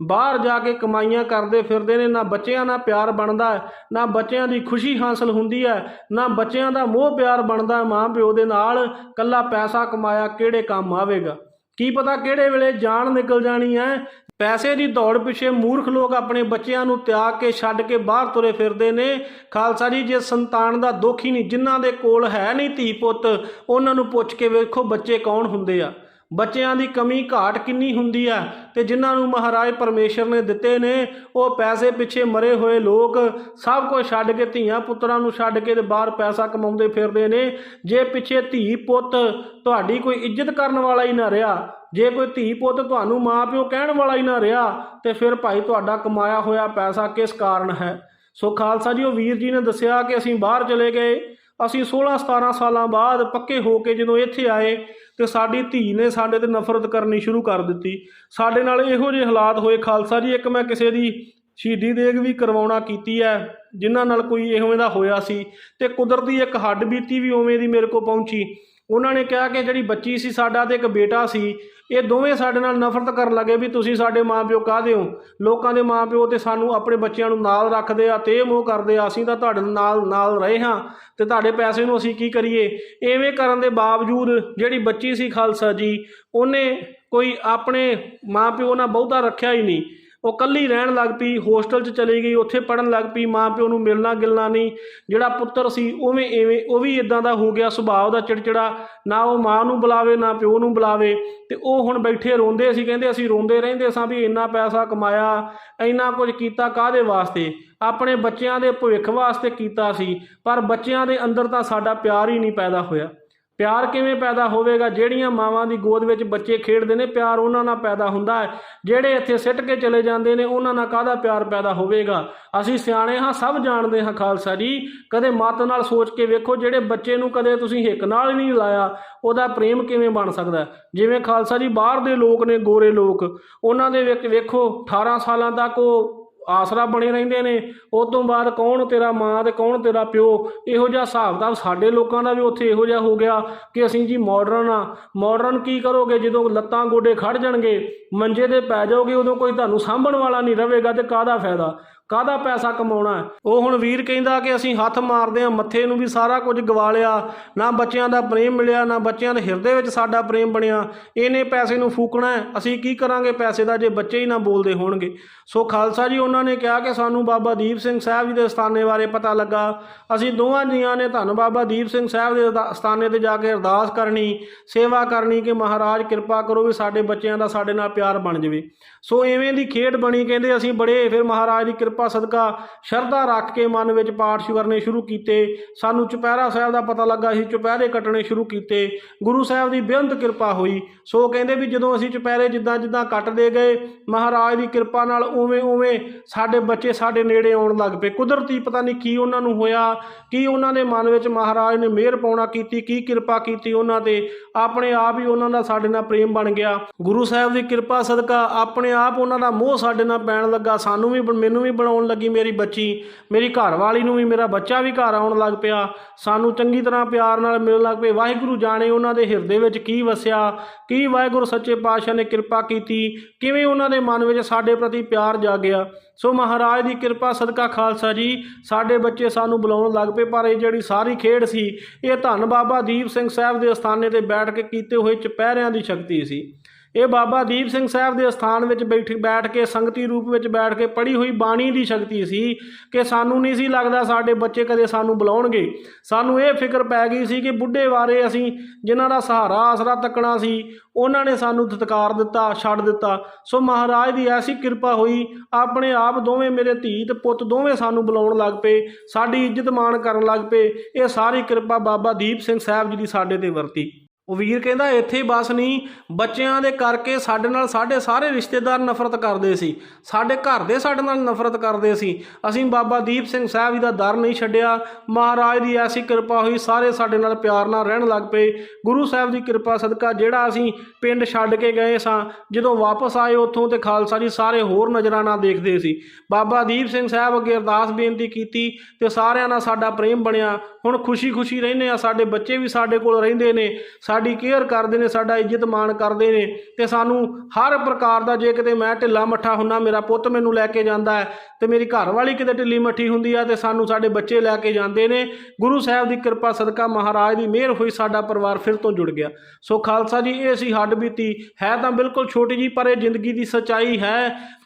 ਬਾਹਰ ਜਾ ਕੇ ਕਮਾਈਆਂ ਕਰਦੇ ਫਿਰਦੇ ਨੇ, ਨਾ ਬੱਚਿਆਂ ਨਾਲ ਪਿਆਰ ਬਣਦਾ, ਨਾ ਬੱਚਿਆਂ ਦੀ ਖੁਸ਼ੀ ਹਾਸਲ ਹੁੰਦੀ ਹੈ, ਨਾ ਬੱਚਿਆਂ ਦਾ ਮੋਹ ਪਿਆਰ ਬਣਦਾ ਮਾਂ ਪਿਓ ਦੇ ਨਾਲ ਕੱਲਾ ਪੈਸਾ ਕਮਾਇਆ ਕਿਹੜੇ ਕੰਮ ਆਵੇਗਾ? ਕੀ ਪਤਾ ਕਿਹੜੇ ਵੇਲੇ ਜਾਨ ਨਿਕਲ ਜਾਣੀ ਹੈ? ਪੈਸੇ ਦੀ ਦੌੜ ਪਿੱਛੇ ਮੂਰਖ ਲੋਕ ਆਪਣੇ ਬੱਚਿਆਂ ਨੂੰ ਤਿਆਗ ਕੇ ਛੱਡ ਕੇ ਬਾਹਰ ਤੁਰੇ ਫਿਰਦੇ ਨੇ। ਖਾਲਸਾ ਜੀ, ਜੇ ਸੰਤਾਨ ਦਾ ਦੁੱਖ ਹੀ ਨਹੀਂ, ਜਿਨ੍ਹਾਂ ਦੇ ਕੋਲ ਹੈ ਨਹੀਂ ਧੀ ਪੁੱਤ, ਉਹਨਾਂ ਨੂੰ ਪੁੱਛ ਕੇ ਵੇਖੋ ਬੱਚੇ ਕੌਣ ਹੁੰਦੇ ਆ। ਬੱਚਿਆਂ ਦੀ ਕਮੀ ਘਾਟ ਕਿੰਨੀ ਹੁੰਦੀ ਹੈ ਤੇ ਜਿਨ੍ਹਾਂ ਨੂੰ ਮਹਾਰਾਜ ਪਰਮੇਸ਼ਰ ਨੇ ਦਿੱਤੇ ਨੇ, ਉਹ ਪੈਸੇ ਪਿੱਛੇ ਮਰੇ ਹੋਏ ਲੋਕ ਸਭ ਕੁਝ ਛੱਡ ਕੇ ਧੀਆਂ ਪੁੱਤਰਾਂ ਨੂੰ ਛੱਡ ਕੇ ਤੇ ਬਾਹਰ ਪੈਸਾ ਕਮਾਉਂਦੇ ਫਿਰਦੇ ਨੇ। ਜੇ ਪਿੱਛੇ ਧੀ ਪੁੱਤ ਤੁਹਾਡੀ ਕੋਈ ਇੱਜ਼ਤ ਕਰਨ ਵਾਲਾ ਹੀ ਨਾ ਰਿਹਾ, ਜੇ ਕੋਈ ਧੀ ਪੁੱਤ ਤੁਹਾਨੂੰ ਮਾਂ ਪਿਓ ਕਹਿਣ ਵਾਲਾ ਹੀ ਨਾ ਰਿਹਾ, ਤੇ ਫਿਰ ਭਾਈ ਤੁਹਾਡਾ ਕਮਾਇਆ ਹੋਇਆ ਪੈਸਾ ਕਿਸ ਕਾਰਨ ਹੈ? ਸੋ ਖਾਲਸਾ ਜੀ, ਉਹ ਵੀਰ ਜੀ ਨੇ ਦੱਸਿਆ ਕਿ ਅਸੀਂ ਬਾਹਰ ਚਲੇ ਗਏ। ਅਸੀਂ 16 17 ਸਾਲਾਂ ਬਾਅਦ ਪੱਕੇ ਹੋ ਕੇ ਜਦੋਂ ਇੱਥੇ ਆਏ ਤੇ ਸਾਡੀ ਧੀ ਨੇ ਸਾਡੇ ਤੇ ਨਫ਼ਰਤ ਕਰਨੀ ਸ਼ੁਰੂ ਕਰ ਦਿੱਤੀ। ਸਾਡੇ ਨਾਲ ਇਹੋ ਜਿਹੇ ਹਾਲਾਤ ਹੋਏ ਖਾਲਸਾ ਜੀ, ਇੱਕ ਮੈਂ ਕਿਸੇ ਦੀ ਸ਼ਹੀਦੀ ਦੇਗ ਵੀ ਕਰਵਾਉਣਾ ਕੀਤੀ ਹੈ, ਜਿਨ੍ਹਾਂ ਨਾਲ ਕੋਈ ਇਹੋ ਦਾ ਹੋਇਆ ਸੀ ਤੇ ਕੁਦਰਤੀ ਇੱਕ ਹੱਡ ਬੀਤੀ ਵੀ ਉਵੇਂ ਦੀ ਮੇਰੇ ਕੋਲ ਪਹੁੰਚੀ। ਉਹਨਾਂ ਨੇ ਕਿਹਾ ਕਿ ਜਿਹੜੀ ਬੱਚੀ ਸੀ, ਸਾਡਾ ਤੇ ਇੱਕ ਬੇਟਾ ਸੀ, ਇਹ ਦੋਵੇਂ ਸਾਡੇ ਨਾਲ ਨਫ਼ਰਤ ਕਰਨ ਲੱਗੇ ਵੀ ਤੁਸੀਂ ਸਾਡੇ ਮਾਪਿਓ ਕਾਹਦੇ ਹੋ? ਲੋਕਾਂ ਦੇ ਮਾਪਿਓ ਤੇ ਸਾਨੂੰ ਆਪਣੇ ਬੱਚਿਆਂ ਨੂੰ ਨਾਲ ਰੱਖਦੇ ਆ ਤੇ ਮੋਹ ਕਰਦੇ ਆ, ਅਸੀਂ ਤਾਂ ਤੁਹਾਡੇ ਨਾਲ ਨਾਲ ਰਹੇ ਹਾਂ ਤੇ ਤੁਹਾਡੇ ਪੈਸੇ ਨੂੰ ਅਸੀਂ ਕੀ ਕਰੀਏ? ਐਵੇਂ ਕਰਨ ਦੇ ਬਾਵਜੂਦ ਜਿਹੜੀ ਬੱਚੀ ਸੀ ਖਾਲਸਾ ਜੀ, ਉਹਨੇ ਕੋਈ ਆਪਣੇ ਮਾਪਿਓ ਨਾਲ ਬਹੁਤਾ ਰੱਖਿਆ ਹੀ ਨਹੀਂ। ਉਹ ਕੱਲੀ ਰਹਿਣ ਲੱਗ ਪਈ, ਹੋਸਟਲ 'ਚ ਚਲੀ ਗਈ, ਉੱਥੇ ਪੜਨ ਲੱਗ ਪਈ, ਮਾਂ ਪਿਓ ਨੂੰ ਮਿਲਣਾ ਗਿਲਣਾ ਨਹੀਂ, ਜਿਹੜਾ ਪੁੱਤਰ ਸੀ ਉਵੇਂ ਐਵੇਂ ਉਹ ਵੀ ਇਦਾਂ ਦਾ ਹੋ ਗਿਆ, ਸੁਭਾਅ ਦਾ ਚਿੜਚਿੜਾ, ਨਾ ਉਹ ਮਾਂ ਨੂੰ ਬੁਲਾਵੇ, ਨਾ ਪਿਓ ਨੂੰ ਬੁਲਾਵੇ, ਤੇ ਉਹ ਹੁਣ ਬੈਠੇ ਰੋਂਦੇ ਸੀ, ਕਹਿੰਦੇ ਅਸੀਂ ਰੋਂਦੇ ਰਹਿੰਦੇ ਸਾਂ ਵੀ ਇੰਨਾ ਪੈਸਾ ਕਮਾਇਆ, ਇੰਨਾ ਕੁਝ ਕੀਤਾ ਕਾਹਦੇ ਵਾਸਤੇ? ਆਪਣੇ ਬੱਚਿਆਂ ਦੇ ਭਵਿੱਖ ਵਾਸਤੇ ਕੀਤਾ ਸੀ, ਪਰ ਬੱਚਿਆਂ ਦੇ ਅੰਦਰ ਤਾਂ ਸਾਡਾ ਪਿਆਰ ਹੀ ਨਹੀਂ ਪੈਦਾ ਹੋਇਆ। ਪਿਆਰ ਕਿਵੇਂ ਪੈਦਾ ਹੋਵੇਗਾ? ਜਿਹੜੀਆਂ ਮਾਵਾਂ ਦੀ ਗੋਦ ਵਿੱਚ ਬੱਚੇ ਖੇਡਦੇ ਨੇ, ਪਿਆਰ ਉਹਨਾਂ ਨਾਲ ਪੈਦਾ ਹੁੰਦਾ ਹੈ। ਜਿਹੜੇ ਇੱਥੇ ਸਿੱਟ ਕੇ ਚਲੇ ਜਾਂਦੇ ਨੇ, ਉਹਨਾਂ ਨਾਲ ਕਾਹਦਾ ਪਿਆਰ ਪੈਦਾ ਹੋਵੇਗਾ? ਅਸੀਂ ਸਿਆਣੇ ਹਾਂ, ਸਭ ਜਾਣਦੇ ਹਾਂ ਖਾਲਸਾ ਜੀ। ਕਦੇ ਮਤ ਨਾਲ ਸੋਚ ਕੇ ਵੇਖੋ, ਜਿਹੜੇ ਬੱਚੇ ਨੂੰ ਕਦੇ ਤੁਸੀਂ ਹਿੱਕ ਨਾਲ ਹੀ ਨਹੀਂ ਲਾਇਆ, ਉਹਦਾ ਪ੍ਰੇਮ ਕਿਵੇਂ ਬਣ ਸਕਦਾ ਜਿਵੇਂ ਖਾਲਸਾ ਜੀ, ਬਾਹਰ ਦੇ ਲੋਕ ਨੇ, ਗੋਰੇ ਲੋਕ। ਉਹਨਾਂ ਦੇ ਵਿੱਚ ਵੇਖੋ 18 ਸਾਲਾਂ ਤੱਕ ਉਹ ਆਸਰਾ ਬਣੇ ਰਹਿੰਦੇ ਨੇ। ਉਸ ਤੋਂ ਬਾਅਦ ਕੌਣ ਤੇਰਾ ਮਾਂ ਤੇ ਕੌਣ ਤੇਰਾ ਪਿਓ? ਇਹੋ ਜਿਹਾ ਹਿਸਾਬ ਦਾ ਸਾਡੇ ਲੋਕਾਂ ਦਾ ਵੀ ਉੱਥੇ ਇਹੋ ਜਿਹਾ ਹੋ ਗਿਆ ਕਿ ਅਸੀਂ ਜੀ ਮਾਡਰਨ ਆ। ਮਾਡਰਨ ਕੀ ਕਰੋਗੇ? ਜਦੋਂ ਲੱਤਾਂ ਗੋਡੇ ਖੜ ਜਾਣਗੇ, ਮੰਜੇ ਤੇ ਪੈ ਜਾਓਗੇ, ਉਦੋਂ ਕੋਈ ਤੁਹਾਨੂੰ ਸਾਂਭਣ ਵਾਲਾ ਨਹੀਂ ਰਹੇਗਾ ਤੇ ਕਾਹਦਾ ਫਾਇਦਾ? ਕਾਹਦਾ ਪੈਸਾ ਕਮਾਉਣਾ ਉਹ ਹੁਣ ਵੀਰ ਕਹਿੰਦਾ ਕਿ ਅਸੀਂ ਹੱਥ ਮਾਰਦੇ ਆ ਮੱਥੇ ਨੂੰ ਵੀ ਸਾਰਾ ਕੁਝ ਗਵਾ ਲਿਆ ਨਾ ਬੱਚਿਆਂ ਦਾ ਪ੍ਰੇਮ ਮਿਲਿਆ, ਨਾ ਬੱਚਿਆਂ ਦੇ ਹਿਰਦੇ ਵਿੱਚ ਸਾਡਾ ਪ੍ਰੇਮ ਬਣਿਆ। ਇਹਨੇ ਪੈਸੇ ਨੂੰ ਫੂਕਣਾ ਅਸੀਂ ਕੀ ਕਰਾਂਗੇ? ਪੈਸੇ ਦਾ ਜੇ ਬੱਚੇ ਹੀ ਨਾ ਬੋਲਦੇ ਹੋਣਗੇ। ਸੋ ਖਾਲਸਾ ਜੀ, ਉਹਨਾਂ ਨੇ ਕਿਹਾ ਕਿ ਸਾਨੂੰ ਬਾਬਾ ਦੀਪ ਸਿੰਘ ਸਾਹਿਬ ਜੀ ਦੇ ਸਥਾਨੇ ਬਾਰੇ ਪਤਾ ਲੱਗਾ। ਅਸੀਂ ਦੋਵਾਂ ਜੀਆਂ ਨੇ ਧੰਨ ਬਾਬਾ ਦੀਪ ਸਿੰਘ ਸਾਹਿਬ ਦੇ ਅਰਦਾ- ਸਥਾਨੇ ਤੇ ਜਾ ਕੇ ਅਰਦਾਸ ਕਰਨੀ, ਸੇਵਾ ਕਰਨੀ ਕਿ ਮਹਾਰਾਜ ਕਿਰਪਾ ਕਰੋ ਵੀ ਸਾਡੇ ਬੱਚਿਆਂ ਦਾ ਸਾਡੇ ਨਾਲ ਪਿਆਰ ਬਣ ਜਾਵੇ। ਸੋ ਐਵੇਂ ਦੀ ਖੇਡ ਬਣੀ, ਕਹਿੰਦੇ ਅਸੀਂ ਬੜੇ, ਫਿਰ ਮਹਾਰਾਜ ਦੀ ਕਿਰਪਾ ਸਦਕਾ ਸ਼ਰਧਾ ਰੱਖ ਕੇ ਮਨ ਵਿੱਚ ਪਾਠ ਸ਼ੁਰੂ ਕਰਨੇ ਸ਼ੁਰੂ ਕੀਤੇ। ਸਾਨੂੰ ਚੁਪਹਿਰਾ ਸਾਹਿਬ ਦਾ ਪਤਾ ਲੱਗਾ ਅਸੀਂ ਚੁਪਹਿਰੇ ਕੱਟਣੇ ਸ਼ੁਰੂ ਕੀਤੇ। ਗੁਰੂ ਸਾਹਿਬ ਦੀ ਬੇਅੰਤ ਕਿਰਪਾ ਹੋਈ। ਸੋ ਕਹਿੰਦੇ ਵੀ ਜਦੋਂ ਅਸੀਂ ਚੁਪਹਿਰੇ ਜਿੱਦਾਂ ਜਿੱਦਾਂ ਕੱਟਦੇ ਗਏ, ਮਹਾਰਾਜ ਦੀ ਕਿਰਪਾ ਨਾਲ ਉਵੇਂ ਉਵੇਂ ਸਾਡੇ ਬੱਚੇ ਸਾਡੇ ਨੇੜੇ ਆਉਣ ਲੱਗ ਪਏ। ਕੁਦਰਤੀ ਪਤਾ ਨਹੀਂ ਕੀ ਉਹਨਾਂ ਨੂੰ ਹੋਇਆ, ਕੀ ਉਹਨਾਂ ਦੇ ਮਨ ਵਿੱਚ ਮਹਾਰਾਜ ਨੇ ਮਿਹਰ ਪਾਉਣਾ ਕੀਤੀ, ਕੀ ਕਿਰਪਾ ਕੀਤੀ ਉਹਨਾਂ ਤੇ। ਆਪਣੇ ਆਪ ਹੀ ਉਹਨਾਂ ਦਾ ਸਾਡੇ ਨਾਲ ਪ੍ਰੇਮ ਬਣ ਗਿਆ। ਗੁਰੂ ਸਾਹਿਬ ਦੀ ਕਿਰਪਾ ਸਦਕਾ ਆਪਣੇ ਆਪ ਉਹਨਾਂ ਦਾ ਮੋਹ ਸਾਡੇ ਨਾਲ ਪੈਣ ਲੱਗਾ। ਸਾਨੂੰ ਵੀ, ਮੈਨੂੰ ਵੀ ਬਣਾਉਣ ਲੱਗੀ ਮੇਰੀ ਬੱਚੀ। ਮੇਰੀ ਘਰ ਵਾਲੀ ਨੂੰ ਵੀ ਮੇਰਾ ਬੱਚਾ ਵੀ ਘਰ ਆਉਣ ਲੱਗ ਪਿਆ। ਸਾਨੂੰ ਚੰਗੀ ਤਰ੍ਹਾਂ ਪਿਆਰ ਨਾਲ ਮਿਲਣ ਲੱਗ ਪਏ। ਵਾਹਿਗੁਰੂ ਜਾਣੇ ਉਹਨਾਂ ਦੇ ਹਿਰਦੇ ਵਿੱਚ ਕੀ ਵਸਿਆ। ਕੀ ਵਾਹਿਗੁਰੂ ਸੱਚੇ ਪਾਤਸ਼ਾਹ ਨੇ ਕਿਰਪਾ ਕੀਤੀ। ਕਿਵੇਂ ਉਹਨਾਂ ਦੇ ਮਨ ਵਿੱਚ ਸਾਡੇ ਪ੍ਰਤੀ ਪਿਆਰ ਜਾਗਿਆ। ਸੋ ਮਹਾਰਾਜ ਦੀ ਕਿਰਪਾ, ਸਦਕਾ, ਖਾਲਸਾ ਜੀ, ਸਾਡੇ ਬੱਚੇ ਸਾਨੂੰ ਬੁਲਾਉਣ ਲੱਗ ਪਏ। ਪਰ ਇਹ ਜਿਹੜੀ ਸਾਰੀ ਖੇਡ ਸੀ, ਇਹ ਧੰਨ ਬਾਬਾ ਦੀਪ ਸਿੰਘ ਸਾਹਿਬ ਦੇ ਅਸਥਾਨੇ ਤੇ ਬੈਠ ਕੇ ਕੀਤੇ ਹੋਏ ਚਪਹਿਰਿਆਂ ਦੀ ਸ਼ਕਤੀ ਸੀ। ਇਹ ਬਾਬਾ ਦੀਪ ਸਿੰਘ ਸਾਹਿਬ ਦੇ ਸਥਾਨ ਵਿੱਚ ਬੈਠ ਬੈਠ ਕੇ ਸੰਗਤੀ ਰੂਪ ਵਿੱਚ ਬੈਠ ਕੇ ਪੜ੍ਹੀ ਹੋਈ ਬਾਣੀ ਦੀ ਸ਼ਕਤੀ ਸੀ ਕਿ ਸਾਨੂੰ ਨਹੀਂ ਸੀ ਲੱਗਦਾ ਸਾਡੇ ਬੱਚੇ ਕਦੇ ਸਾਨੂੰ ਬੁਲਾਉਣਗੇ। ਸਾਨੂੰ ਇਹ ਫਿਕਰ ਪੈ ਗਈ ਸੀ ਕਿ ਬੁੱਢੇ ਬਾਰੇ ਅਸੀਂ ਜਿਨ੍ਹਾਂ ਦਾ ਸਹਾਰਾ ਆਸਰਾ ਤੱਕਣਾ ਸੀ, ਉਹਨਾਂ ਨੇ ਸਾਨੂੰ ਧਤਕਾਰ ਦਿੱਤਾ, ਛੱਡ ਦਿੱਤਾ। ਸੋ ਮਹਾਰਾਜ ਦੀ ਐਸੀ ਕਿਰਪਾ ਹੋਈ, ਆਪਣੇ ਆਪ ਦੋਵੇਂ ਮੇਰੇ ਧੀ ਤੇ ਪੁੱਤ ਦੋਵੇਂ ਸਾਨੂੰ ਬੁਲਾਉਣ ਲੱਗ ਪਏ, ਸਾਡੀ ਇੱਜ਼ਤ ਮਾਣ ਕਰਨ ਲੱਗ ਪਏ। ਇਹ ਸਾਰੀ ਕਿਰਪਾ ਬਾਬਾ ਦੀਪ ਸਿੰਘ ਸਾਹਿਬ ਜੀ ਦੀ ਸਾਡੇ ਤੇ ਵਰਤੀ। ਉਹ ਵੀਰ ਕਹਿੰਦਾ, ਇੱਥੇ ਬਸ ਨਹੀਂ ਬੱਚਿਆਂ ਦੇ ਕਰਕੇ ਸਾਡੇ ਨਾਲ ਸਾਡੇ ਸਾਰੇ ਰਿਸ਼ਤੇਦਾਰ ਨਫ਼ਰਤ ਕਰਦੇ ਸੀ। ਸਾਡੇ ਘਰ ਦੇ ਸਾਡੇ ਨਾਲ ਨਫ਼ਰਤ ਕਰਦੇ ਸੀ। ਅਸੀਂ ਬਾਬਾ ਦੀਪ ਸਿੰਘ ਸਾਹਿਬ ਜੀ ਦਾ ਦਰ ਨਹੀਂ ਛੱਡਿਆ। ਮਹਾਰਾਜ ਦੀ ਐਸੀ ਕਿਰਪਾ ਹੋਈ, ਸਾਰੇ ਸਾਡੇ ਨਾਲ ਪਿਆਰ ਨਾਲ ਰਹਿਣ ਲੱਗ ਪਏ। ਗੁਰੂ ਸਾਹਿਬ ਦੀ ਕਿਰਪਾ ਸਦਕਾ ਜਿਹੜਾ ਅਸੀਂ ਪਿੰਡ ਛੱਡ ਕੇ ਗਏ ਸਾਂ, ਜਦੋਂ ਵਾਪਸ ਆਏ ਉੱਥੋਂ ਤੇ ਖਾਲਸਾ ਜੀ ਸਾਰੇ ਹੋਰ ਨਜ਼ਰਾਂ ਨਾਲ ਦੇਖਦੇ ਸੀ। ਬਾਬਾ ਦੀਪ ਸਿੰਘ ਸਾਹਿਬ ਅੱਗੇ ਅਰਦਾਸ ਬੇਨਤੀ ਕੀਤੀ ਤੇ ਸਾਰਿਆਂ ਨਾਲ ਸਾਡਾ ਪ੍ਰੇਮ ਬਣਿਆ। ਹੁਣ ਖੁਸ਼ੀ-ਖੁਸ਼ੀ ਰਹਿੰਦੇ ਆ। ਸਾਡੇ ਬੱਚੇ ਵੀ ਸਾਡੇ ਕੋਲ ਰਹਿੰਦੇ ਨੇ। ਸਾਡੇ ਸਾਡੀ ਕੇਅਰ ਕਰਦੇ ਨੇ, ਸਾਡਾ ਇੱਜ਼ਤ ਮਾਣ ਕਰਦੇ ਨੇ ਤੇ ਸਾਨੂੰ ਹਰ ਪ੍ਰਕਾਰ ਦਾ ਜੇ ਕਿਤੇ ਮੈਂ ਢਿੱਲਾ ਮੱਠਾ ਹੁੰਨਾ, ਮੇਰਾ ਪੁੱਤ ਮੈਨੂੰ ਲੈ ਕੇ ਜਾਂਦਾ ਹੈ ਤੇ ਮੇਰੀ ਘਰ ਵਾਲੀ ਕਿਤੇ ਢਿੱਲੀ ਮੱਠੀ ਹੁੰਦੀ ਆ ਤੇ ਸਾਨੂੰ ਸਾਡੇ ਬੱਚੇ ਲੈ ਕੇ ਜਾਂਦੇ ਨੇ। ਗੁਰੂ ਸਾਹਿਬ ਦੀ ਕਿਰਪਾ ਸਦਕਾ ਮਹਾਰਾਜ ਦੀ ਮਿਹਰ ਹੋਈ, ਸਾਡਾ ਪਰਿਵਾਰ ਫਿਰ ਤੋਂ ਜੁੜ ਗਿਆ। ਸੋ ਖਾਲਸਾ ਜੀ, ਇਹ ਸੀ ਹੱਡ ਬੀਤੀ। ਹੈ ਤਾਂ ਬਿਲਕੁਲ ਛੋਟੀ ਜੀ ਪਰ ਇਹ ਜ਼ਿੰਦਗੀ ਦੀ ਸਚਾਈ ਹੈ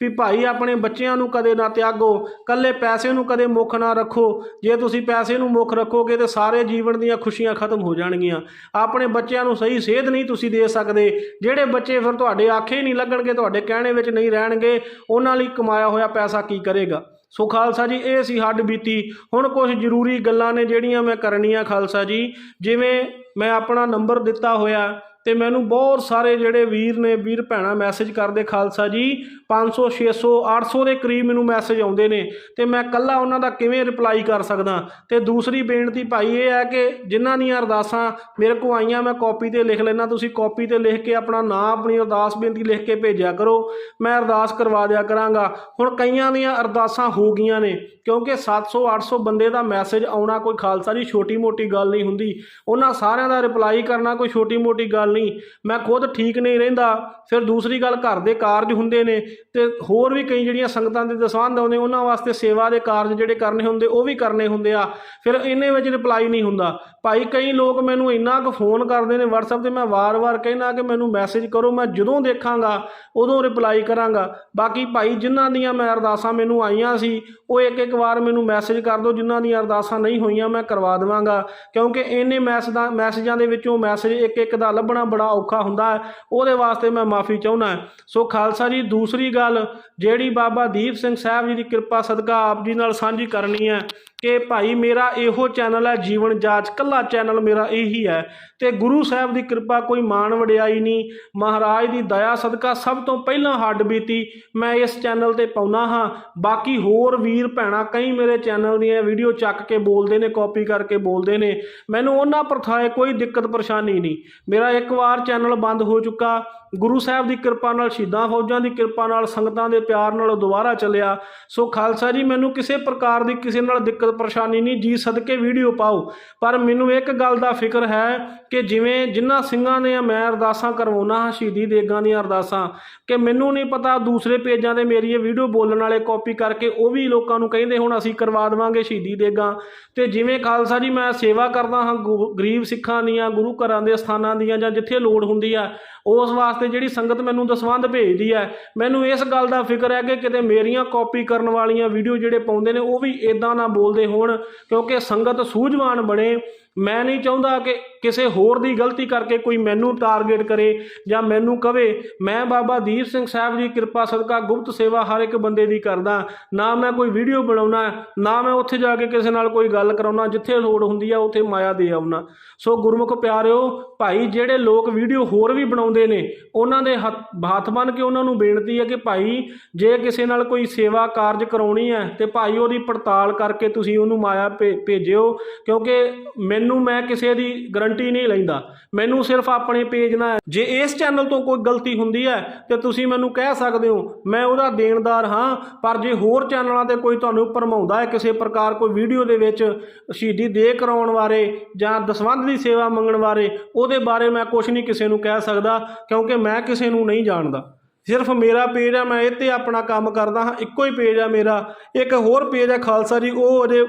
ਵੀ ਭਾਈ ਆਪਣੇ ਬੱਚਿਆਂ ਨੂੰ ਕਦੇ ਨਾ ਤਿਆਗੋ ਕੱਲੇ ਪੈਸੇ ਨੂੰ ਕਦੇ ਮੁੱਖ ਨਾ ਰੱਖੋ। ਜੇ ਤੁਸੀਂ ਪੈਸੇ ਨੂੰ ਮੁੱਖ ਰੱਖੋਗੇ ਤੇ ਸਾਰੇ ਜੀਵਨ ਦੀਆਂ ਖੁਸ਼ੀਆਂ ਖਤਮ ਹੋ ਜਾਣਗੀਆਂ। ਆਪਣੇ ਬੱਚੇ ਬੱਚਿਆਂ ਨੂੰ ਸਹੀ ਸੇਧ ਨਹੀਂ ਤੁਸੀਂ ਦੇ ਸਕਦੇ। ਜਿਹੜੇ ਬੱਚੇ ਫਿਰ ਤੁਹਾਡੇ ਆਖੇ ਹੀ ਨਹੀਂ ਲੱਗਣਗੇ, ਤੁਹਾਡੇ ਕਹਿਣੇ ਵਿੱਚ ਨਹੀਂ ਰਹਿਣਗੇ, ਉਹਨਾਂ ਲਈ ਕਮਾਇਆ ਹੋਇਆ ਪੈਸਾ ਕੀ ਕਰੇਗਾ? ਸੋ ਖਾਲਸਾ ਜੀ, ਇਹ ਸੀ ਹੱਡ ਬੀਤੀ। ਹੁਣ ਕੁਝ ਜ਼ਰੂਰੀ ਗੱਲਾਂ ਨੇ ਜਿਹੜੀਆਂ ਮੈਂ ਕਰਨੀਆਂ ਖਾਲਸਾ ਜੀ। ਜਿਵੇਂ ਮੈਂ ਆਪਣਾ ਨੰਬਰ ਦਿੱਤਾ ਹੋਇਆ ਤੇ ਮੈਨੂੰ ਬਹੁਤ ਸਾਰੇ ਜਿਹੜੇ ਵੀਰ ਨੇ, ਵੀਰ ਭੈਣਾ ਮੈਸੇਜ ਕਰਦੇ, ਖਾਲਸਾ ਜੀ 500 600 800 ਦੇ ਕਰੀਬ ਮੈਨੂੰ ਮੈਸੇਜ ਆਉਂਦੇ ਨੇ ਤੇ ਮੈਂ ਕੱਲਾ ਉਹਨਾਂ ਦਾ ਕਿਵੇਂ ਰਿਪਲਾਈ ਕਰ ਸਕਦਾ? ਤੇ ਦੂਸਰੀ ਬੇਨਤੀ ਭਾਈ ਇਹ ਹੈ ਕਿ ਜਿਨ੍ਹਾਂ ਦੀਆਂ ਅਰਦਾਸਾਂ ਮੇਰੇ ਕੋ ਆਈਆਂ, ਮੈਂ ਕਾਪੀ ਤੇ ਲਿਖ ਲੈਣਾ ਤੁਸੀਂ ਕਾਪੀ ਤੇ ਲਿਖ ਕੇ ਆਪਣਾ ਨਾਮ, ਆਪਣੀ ਅਰਦਾਸ ਬੇਨਤੀ ਲਿਖ ਕੇ ਭੇਜਿਆ ਕਰੋ। ਮੈਂ ਅਰਦਾਸ ਕਰਵਾ ਦਿਆ ਕਰਾਂਗਾ। ਹੁਣ ਕਈਆਂ ਦੀਆਂ ਅਰਦਾਸਾਂ ਹੋ ਗਈਆਂ ਨੇ, ਕਿਉਂਕਿ 700 800 ਬੰਦੇ ਦਾ ਮੈਸੇਜ ਆਉਣਾ ਕੋਈ ਖਾਲਸਾ ਜੀ ਛੋਟੀ ਮੋਟੀ ਗੱਲ ਨਹੀਂ ਹੁੰਦੀ। ਉਹਨਾਂ ਸਾਰਿਆਂ ਦਾ ਰਿਪਲਾਈ ਕਰਨਾ ਕੋਈ ਛੋਟੀ ਮੋਟੀ ਗੱਲ ਨਹੀਂ। ਮੈਂ ਖੁਦ ਠੀਕ ਨਹੀਂ ਰਹਿੰਦਾ। ਫਿਰ ਦੂਸਰੀ ਗੱਲ, ਘਰ ਦੇ ਕਾਰਜ ਹੁੰਦੇ ਨੇ ਤੇ ਹੋਰ ਵੀ ਕਈ ਜਿਹੜੀਆਂ ਸੰਗਤਾਂ ਦੇ ਦਸਵੰਧ ਆਉਂਦੇ, ਉਹਨਾਂ ਵਾਸਤੇ ਸੇਵਾ ਦੇ ਕਾਰਜ ਜਿਹੜੇ ਕਰਨੇ ਹੁੰਦੇ, ਉਹ ਵੀ ਕਰਨੇ ਹੁੰਦੇ ਆ। ਫਿਰ ਇਹਨੇ ਵਿੱਚ ਰਿਪਲਾਈ ਨਹੀਂ ਹੁੰਦਾ। ਭਾਈ ਕਈ ਲੋਕ ਮੈਨੂੰ ਇੰਨਾ ਕੁ ਫੋਨ ਕਰਦੇ ਨੇ WhatsApp ਤੇ ਮੈਂ ਵਾਰ-ਵਾਰ ਕਹਿਣਾ ਕਿ ਮੈਨੂੰ ਮੈਸੇਜ ਕਰੋ, ਮੈਂ ਜਦੋਂ ਦੇਖਾਂਗਾ, ਉਦੋਂ ਰਿਪਲਾਈ ਕਰਾਂਗਾ। ਬਾਕੀ ਭਾਈ ਜਿਨ੍ਹਾਂ ਦੀਆਂ ਮੈਂ ਅਰਦਾਸਾਂ ਮੈਨੂੰ ਆਈਆਂ ਸੀ, ਉਹ ਇੱਕ ਇੱਕ ਵਾਰ ਮੈਨੂੰ ਮੈਸੇਜ ਕਰ ਦਿਓ, ਜਿਨ੍ਹਾਂ ਦੀਆਂ ਅਰਦਾਸਾਂ ਨਹੀਂ ਹੋਈਆਂ ਮੈਂ ਕਰਵਾ ਦੇਵਾਂਗਾ। ਕਿਉਂਕਿ ਇੰਨੇ ਮੈਸੇਜ ਮੈਸੇਜਾਂ ਦੇ ਵਿੱਚੋਂ ਮੈਸੇਜ ਇੱਕ ਇੱਕ ਦਾ ਲੱਭਣਾ ਬੜਾ ਔਖਾ ਹੁੰਦਾ ਹੈ, ਉਹਦੇ ਵਾਸਤੇ ਮੈਂ ਮਾਫੀ ਚਾਹੁੰਦਾ ਸੋ ਖਾਲਸਾ ਜੀ, ਦੂਸਰੀ ਗੱਲ, ਜਿਹੜੀ ਬਾਬਾ ਦੀਪ ਸਿੰਘ ਸਾਹਿਬ ਜੀ ਦੀ ਕਿਰਪਾ ਸਦਕਾ ਆਪ ਜੀ ਨਾਲ ਸਾਂਝੀ ਕਰਨੀ ਹੈ ਕਿ ਭਾਈ ਮੇਰਾ ਇਹੋ ਚੈਨਲ ਹੈ ਜੀਵਨ ਜਾਚ, ਕੱਲਾ ਚੈਨਲ ਮੇਰਾ ਇਹੀ ਹੈ ਤੇ ਗੁਰੂ ਸਾਹਿਬ ਦੀ ਕਿਰਪਾ ਕੋਈ ਮਾਣ ਵਡਿਆਈ ਨਹੀਂ। ਮਹਾਰਾਜ ਦੀ ਦਇਆ ਸਦਕਾ ਸਭ ਤੋਂ ਪਹਿਲਾਂ ਹੱਡ ਬੀਤੀ। ਮੈਂ ਇਸ ਚੈਨਲ ਤੇ ਪਾਉਣਾ ਹਾਂ। ਬਾਕੀ ਹੋਰ ਵੀਰ ਭੈਣਾ ਕਈ ਮੇਰੇ ਚੈਨਲ ਦੀਆਂ ਵੀਡੀਓ ਚੱਕ ਕੇ ਬੋਲਦੇ ਨੇ, ਕਾਪੀ ਕਰਕੇ ਬੋਲਦੇ ਨੇ। ਮੈਨੂੰ ਉਹਨਾਂ ਪ੍ਰਥਾਏ ਕੋਈ ਦਿੱਕਤ ਪਰੇਸ਼ਾਨੀ ਨਹੀਂ। ਮੇਰਾ ਇੱਕ ਵਾਰ ਚੈਨਲ ਬੰਦ ਹੋ ਚੁੱਕਾ। ਗੁਰੂ ਸਾਹਿਬ ਦੀ ਕਿਰਪਾ ਨਾਲ, ਸ਼ਹੀਦਾਂ ਫੌਜਾਂ ਦੀ ਕਿਰਪਾ ਨਾਲ, ਸੰਗਤਾਂ ਦੇ ਪਿਆਰ ਨਾਲ ਦੁਬਾਰਾ ਚੱਲਿਆ। ਸੋ ਖਾਲਸਾ ਜੀ, ਮੈਨੂੰ ਕਿਸੇ ਪ੍ਰਕਾਰ ਦੀ ਕਿਸੇ ਨਾਲ ਦਿੱਕਤ, ਪਰੇਸ਼ਾਨੀ ਨਹੀਂ। ਜੀ ਸਦਕੇ ਵੀਡੀਓ ਪਾਓ। ਪਰ ਮੈਨੂੰ ਇੱਕ ਗੱਲ ਦਾ ਫਿਕਰ ਹੈ ਕਿ ਜਿਵੇਂ ਜਿਨ੍ਹਾਂ ਸਿੰਘਾਂ ਨੇ ਮੈਂ ਅਰਦਾਸਾਂ ਕਰਵਾਉਣਾ ਹਾਂ, ਸ਼ਹੀਦੀ ਦੇਗਾਂ ਦੀਆਂ ਅਰਦਾਸਾਂ, ਕਿ ਮੈਨੂੰ ਨਹੀਂ ਪਤਾ ਦੂਸਰੇ ਪੇਜਾਂ ਤੇ ਮੇਰੀ ਇਹ ਵੀਡੀਓ ਬੋਲਣ ਵਾਲੇ ਕਾਪੀ ਕਰਕੇ ਉਹ ਵੀ ਲੋਕਾਂ ਨੂੰ ਕਹਿੰਦੇ ਹੁਣ, ਅਸੀਂ ਕਰਵਾ ਦੇਵਾਂਗੇ ਸ਼ਹੀਦੀ ਦੇਗਾਂ। ਤੇ ਜਿਵੇਂ ਖਾਲਸਾ ਜੀ, ਮੈਂ ਸੇਵਾ ਕਰਦਾ ਹਾਂ ਗੁ- ਗਰੀਬ ਸਿੱਖਾਂ ਦੀਆਂ, ਗੁਰੂ ਘਰਾਂ ਦੇ ਸਥਾਨਾਂ ਦੀਆਂ ਜਾਂ ਜਿੱਥੇ ਲੋੜ ਹੁੰਦੀ ਆ ਉਸ ਵਾਸਤੇ ਜਿਹੜੀ ਸੰਗਤ ਮੈਨੂੰ ਦਸਵੰਧ ਭੇਜਦੀ ਹੈ, ਮੈਨੂੰ ਇਸ ਗੱਲ ਦਾ ਫਿਕਰ ਹੈ ਕਿ ਕਿਤੇ ਮੇਰੀਆਂ ਕਾਪੀ ਕਰਨ ਵਾਲੀਆਂ ਵੀਡੀਓ ਜਿਹੜੇ ਪਾਉਂਦੇ ਨੇ, ਉਹ ਵੀ ਇਦਾਂ ਨਾ ਬੋਲਦੇ ਹੋਣ, ਕਿਉਂਕਿ ਸੰਗਤ ਸੂਝਵਾਨ ਬਣੇ ਮੈਂ ਨਹੀਂ ਚਾਹੁੰਦਾ ਕਿ ਕਿਸੇ ਹੋਰ ਦੀ ਗਲਤੀ ਕਰਕੇ ਕੋਈ ਮੈਨੂੰ ਟਾਰਗੇਟ ਕਰੇ ਜਾਂ ਮੈਨੂੰ ਕਵੇ। ਮੈਂ ਬਾਬਾ ਦੀਪ ਸਿੰਘ ਸਾਹਿਬ ਦੀ ਕਿਰਪਾ ਸਦਕਾ, ਗੁਪਤ ਸੇਵਾ ਹਰ ਇੱਕ ਬੰਦੇ ਦੀ ਕਰਦਾ। ਨਾ ਮੈਂ ਕੋਈ ਵੀਡੀਓ ਬਣਾਉਣਾ, ਨਾ ਮੈਂ ਉੱਥੇ ਜਾ ਕੇ ਕਿਸੇ ਨਾਲ ਕੋਈ ਗੱਲ ਕਰਾਉਣਾ, ਜਿੱਥੇ ਲੋੜ ਹੁੰਦੀ ਆ ਉੱਥੇ ਮਾਇਆ ਦੇ ਆਉਣਾ। ਸੋ ਗੁਰਮੁਖ ਪਿਆਰਿਓ, ਭਾਈ ਜਿਹੜੇ ਲੋਕ ਵੀਡੀਓ ਹੋਰ ਵੀ ਬਣਾਉਂਦੇ ਨੇ, ਉਹਨਾਂ ਦੇ ਹੱਥ ਹੱਥ ਬੰਨ ਕੇ ਉਹਨਾਂ ਨੂੰ ਬੇਨਤੀ ਹੈ ਕਿ ਭਾਈ, ਜੇ ਕਿਸੇ ਨਾਲ ਕੋਈ ਸੇਵਾ ਕਾਰਜ ਕਰਾਉਣੀ ਹੈ ਤੇ ਭਾਈ ਉਹਦੀ ਪੜਤਾਲ ਕਰਕੇ ਤੁਸੀਂ ਉਹਨੂੰ ਮਾਇਆ ਭੇ- ਭੇਜਿਓ। ਕਿਉਂਕਿ ਮੈਨੂੰ ਮੈਨੂੰ ਮੈਂ ਕਿਸੇ ਦੀ ਗਰੰਟੀ ਨਹੀਂ ਲੈਂਦਾ। ਮੈਨੂੰ ਸਿਰਫ ਆਪਣੇ ਪੇਜ ਨਾਲ ਜੇ ਇਸ ਚੈਨਲ ਤੋਂ ਕੋਈ ਗਲਤੀ ਹੁੰਦੀ ਹੈ, ਤੇ ਤੁਸੀਂ ਮੈਨੂੰ ਕਹਿ ਸਕਦੇ ਹੋ, ਮੈਂ ਉਹਦਾ ਦੇਣਦਾਰ ਹਾਂ, ਪਰ ਜੇ ਹੋਰ ਚੈਨਲਾਂ ਤੇ ਕੋਈ ਤੁਹਾਨੂੰ ਭਰਮਾਉਂਦਾ ਹੈ, ਕਿਸੇ ਪ੍ਰਕਾਰ ਕੋਈ ਵੀਡੀਓ ਦੇ ਵਿੱਚ ਸ਼ਹੀਦੀ ਦੇ ਕਰਾਉਣ ਬਾਰੇ ਜਾਂ ਦਸਵੰਧ ਦੀ ਸੇਵਾ ਮੰਗਣ ਬਾਰੇ, ਉਹਦੇ ਬਾਰੇ ਮੈਂ ਕੁਝ ਨਹੀਂ ਕਿਸੇ ਨੂੰ ਕਹਿ ਸਕਦਾ, ਕਿਉਂਕਿ ਮੈਂ ਕਿਸੇ ਨੂੰ ਨਹੀਂ ਜਾਣਦਾ। ਸਿਰਫ ਮੇਰਾ ਪੇਜ ਆ ਮੈਂ ਇਹ ਤੇ ਆਪਣਾ ਕੰਮ ਕਰਦਾ ਹਾਂ, ਇੱਕੋ ਹੀ ਪੇਜ ਆ ਮੇਰਾ। ਇੱਕ ਹੋਰ ਪੇਜ ਆ ਖਾਲਸਾ ਜੀ, ਉਹ ਅਜੇ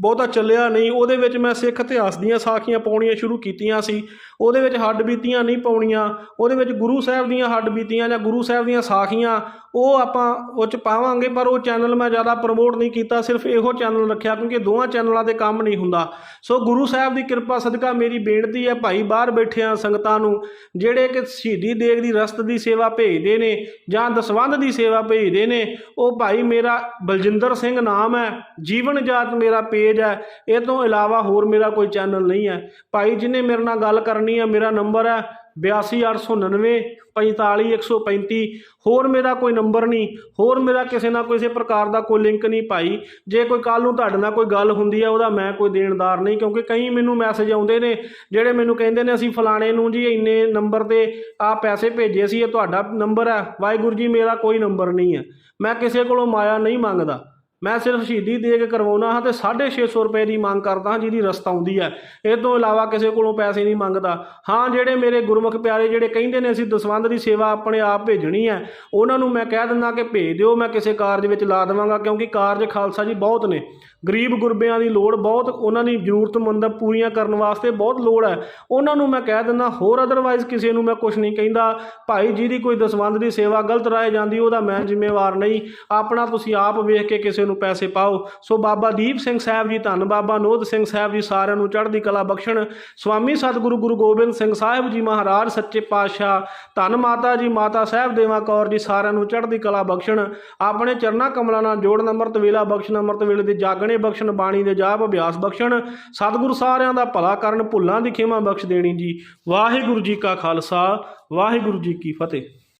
ਬਹੁਤਾ ਚੱਲਿਆ ਨਹੀਂ। ਉਹਦੇ ਵਿੱਚ ਮੈਂ ਸਿੱਖ ਇਤਿਹਾਸ ਦੀਆਂ ਸਾਖੀਆਂ ਪਾਉਣੀਆਂ ਸ਼ੁਰੂ ਕੀਤੀਆਂ ਸੀ। ਉਹਦੇ ਵਿੱਚ ਹੱਡ ਬੀਤੀਆਂ ਨਹੀਂ ਪਾਉਣੀਆਂ। ਉਹਦੇ ਵਿੱਚ ਗੁਰੂ ਸਾਹਿਬ ਦੀਆਂ ਹੱਡ ਬੀਤੀਆਂ ਜਾਂ ਗੁਰੂ ਸਾਹਿਬ ਦੀਆਂ ਸਾਖੀਆਂ, ਉਹ ਆਪਾਂ ਉਹ ਚ ਪਾਵਾਂਗੇ, ਪਰ ਉਹ ਚੈਨਲ ਮੈਂ ਜ਼ਿਆਦਾ ਪ੍ਰਮੋਟ ਨਹੀਂ ਕੀਤਾ, ਸਿਰਫ ਇਹੋ ਚੈਨਲ ਰੱਖਿਆ, ਕਿਉਂਕਿ ਦੋਵਾਂ ਚੈਨਲਾਂ ਤੇ ਕੰਮ ਨਹੀਂ ਹੁੰਦਾ। ਸੋ ਗੁਰੂ ਸਾਹਿਬ ਦੀ ਕਿਰਪਾ ਸਦਕਾ ਮੇਰੀ ਬੇਨਤੀ ਹੈ, ਭਾਈ ਬਾਹਰ ਬੈਠਿਆਂ ਸੰਗਤਾਂ ਨੂੰ, ਜਿਹੜੇ ਕਿ ਸ਼ਹੀਦੀ ਦੇਗ ਦੀ ਰਸਤ ਦੀ ਸੇਵਾ ਭੇਜਦੇ ਨੇ ਜਾਂ ਦਸਵੰਧ ਦੀ ਸੇਵਾ ਭੇਜਦੇ ਨੇ, ਉਹ ਭਾਈ ਮੇਰਾ ਬਲਜਿੰਦਰ ਸਿੰਘ ਨਾਮ ਹੈ, ਜੀਵਨ ਜਾਤ ਮੇਰਾ ਪੇ ਪੇਜ ਹੈ। ਇਹ ਤੋਂ ਇਲਾਵਾ ਹੋਰ ਮੇਰਾ ਕੋਈ ਚੈਨਲ ਨਹੀਂ ਹੈ। ਭਾਈ ਜਿਹਨੇ ਮੇਰੇ ਨਾਲ ਗੱਲ ਕਰਨੀ ਹੈ, ਮੇਰਾ ਨੰਬਰ ਹੈ 82899 45135 ਹੋਰ ਮੇਰਾ ਕੋਈ ਨੰਬਰ ਨਹੀਂ। ਹੋਰ ਮੇਰਾ ਕਿਸੇ ਨਾਲ ਕਿਸੇ ਪ੍ਰਕਾਰ ਦਾ ਕੋਈ ਲਿੰਕ ਨਹੀਂ ਭਾਈ। ਜੇ ਕੋਈ ਕੱਲ ਨੂੰ ਤੁਹਾਡੇ ਨਾਲ ਕੋਈ ਗੱਲ ਹੁੰਦੀ ਹੈ, ਉਹਦਾ ਮੈਂ ਕੋਈ ਦੇਣਦਾਰ ਨਹੀਂ, ਕਿਉਂਕਿ ਕਈ ਮੈਨੂੰ ਮੈਸੇਜ ਆਉਂਦੇ ਨੇ, ਜਿਹੜੇ ਮੈਨੂੰ ਕਹਿੰਦੇ ਨੇ, ਅਸੀਂ ਫਲਾਣੇ ਨੂੰ ਜੀ ਇੰਨੇ ਨੰਬਰ ਤੇ ਆ ਪੈਸੇ ਭੇਜੇ ਸੀ, ਇਹ ਤੁਹਾਡਾ ਨੰਬਰ ਹੈ। ਵਾਹਿਗੁਰੂ ਜੀ, ਮੇਰਾ ਕੋਈ ਨੰਬਰ ਨਹੀਂ ਹੈ। ਮੈਂ ਕਿਸੇ ਕੋਲੋਂ ਮਾਇਆ ਨਹੀਂ ਮੰਗਦਾ। ਮੈਂ ਸਿਰਫ ਸ਼ਹੀਦੀ ਦੇ ਕੇ ਕਰਵਾਉਣਾ ਹਾਂ ਤੇ 650 ਰੁਪਏ ਦੀ ਮੰਗ ਕਰਦਾ ਹਾਂ, ਜਿਹਦੀ ਰਸਤਾ ਆਉਂਦੀ ਹੈ। ਇਹ ਤੋਂ ਇਲਾਵਾ ਕਿਸੇ ਕੋਲੋਂ ਪੈਸੇ ਨਹੀਂ ਮੰਗਦਾ। ਹਾਂ, ਜਿਹੜੇ ਮੇਰੇ ਗੁਰਮੁਖ ਪਿਆਰੇ, ਜਿਹੜੇ ਕਹਿੰਦੇ ਨੇ ਅਸੀਂ ਦਸਵੰਧ ਦੀ ਸੇਵਾ ਆਪਣੇ ਆਪ ਭੇਜਣੀ ਹੈ, ਉਹਨਾਂ ਨੂੰ ਮੈਂ ਕਹਿ ਦਿੰਦਾ ਕਿ ਭੇਜ ਦਿਓ, ਮੈਂ ਕਿਸੇ ਕਾਰਜ ਵਿੱਚ ਲਾ ਦੇਵਾਂਗਾ, ਕਿਉਂਕਿ ਕਾਰਜ ਖਾਲਸਾ ਜੀ ਬਹੁਤ ਨੇ। ਗਰੀਬ ਗੁਰਬਿਆਂ ਦੀ ਲੋੜ ਬਹੁਤ, ਉਹਨਾਂ ਦੀ ਜ਼ਰੂਰਤਮੰਦ ਪੂਰੀਆਂ ਕਰਨ ਵਾਸਤੇ ਬਹੁਤ ਲੋੜ ਹੈ। ਉਹਨਾਂ ਨੂੰ ਮੈਂ ਕਹਿ ਦਿੰਦਾ, ਹੋਰ ਅਦਰਵਾਈਜ਼ ਕਿਸੇ ਨੂੰ ਮੈਂ ਕੁਝ ਨਹੀਂ ਕਹਿੰਦਾ। ਭਾਈ ਜਿਹਦੀ ਕੋਈ ਦਸਵੰਧ ਦੀ ਸੇਵਾ ਗਲਤ ਰਾਏ ਜਾਂਦੀ, ਉਹਦਾ ਮੈਂ ਜ਼ਿੰਮੇਵਾਰ ਨਹੀਂ। ਆਪਣਾ ਤੁਸੀਂ ਆਪ ਵੇਖ ਕੇ ਕਿਸੇ ਨੂੰ ਨੂੰ ਪੈਸੇ ਪਾਓ। ਸੋ ਬਾਬਾ ਦੀਪ ਸਿੰਘ ਸਾਹਿਬ ਜੀ, ਧੰਨ ਬਾਬਾ ਨੋਦ ਸਿੰਘ ਸਾਹਿਬ ਜੀ, ਸਾਰਿਆਂ ਨੂੰ ਚੜ੍ਹਦੀ ਕਲਾ ਬਖਸ਼ਣ। ਸਵਾਮੀ ਸਤਿਗੁਰੂ ਗੁਰੂ ਗੋਬਿੰਦ ਸਿੰਘ ਸਾਹਿਬ ਜੀ ਮਹਾਰਾਜ, ਸੱਚੇ ਪਾਤਸ਼ਾਹ, ਧੰਨ ਮਾਤਾ ਜੀ, ਮਾਤਾ ਸਾਹਿਬ ਦੇਵਾ ਕੌਰ ਜੀ, ਸਾਰਿਆਂ ਨੂੰ ਚੜ੍ਹਦੀ ਕਲਾ ਬਖਸ਼ਣ। ਆਪਣੇ ਚਰਨਾ ਕਮਲਾਂ ਨਾਲ ਜੋੜਨ ਅੰਮ੍ਰਿਤ ਵੇਲਾ ਬਖਸ਼ਣ, ਅੰਮ੍ਰਿਤ ਵੇਲੇ ਦੇ ਜਾਗਣੇ ਬਖਸ਼ਣ, ਬਾਣੀ ਦੇ ਜਾਪ ਅਭਿਆਸ ਬਖਸ਼ਣ। ਸਤਿਗੁਰ ਸਾਰਿਆਂ ਦਾ ਭਲਾ ਕਰਨ, ਭੁੱਲਾਂ ਦੀ ਖੇਮਾ ਬਖਸ਼ ਦੇਣੀ ਜੀ। ਵਾਹਿਗੁਰੂ ਜੀ ਕਾ ਖਾਲਸਾ, ਵਾਹਿਗੁਰੂ ਜੀ ਕੀ ਫਤਿਹ।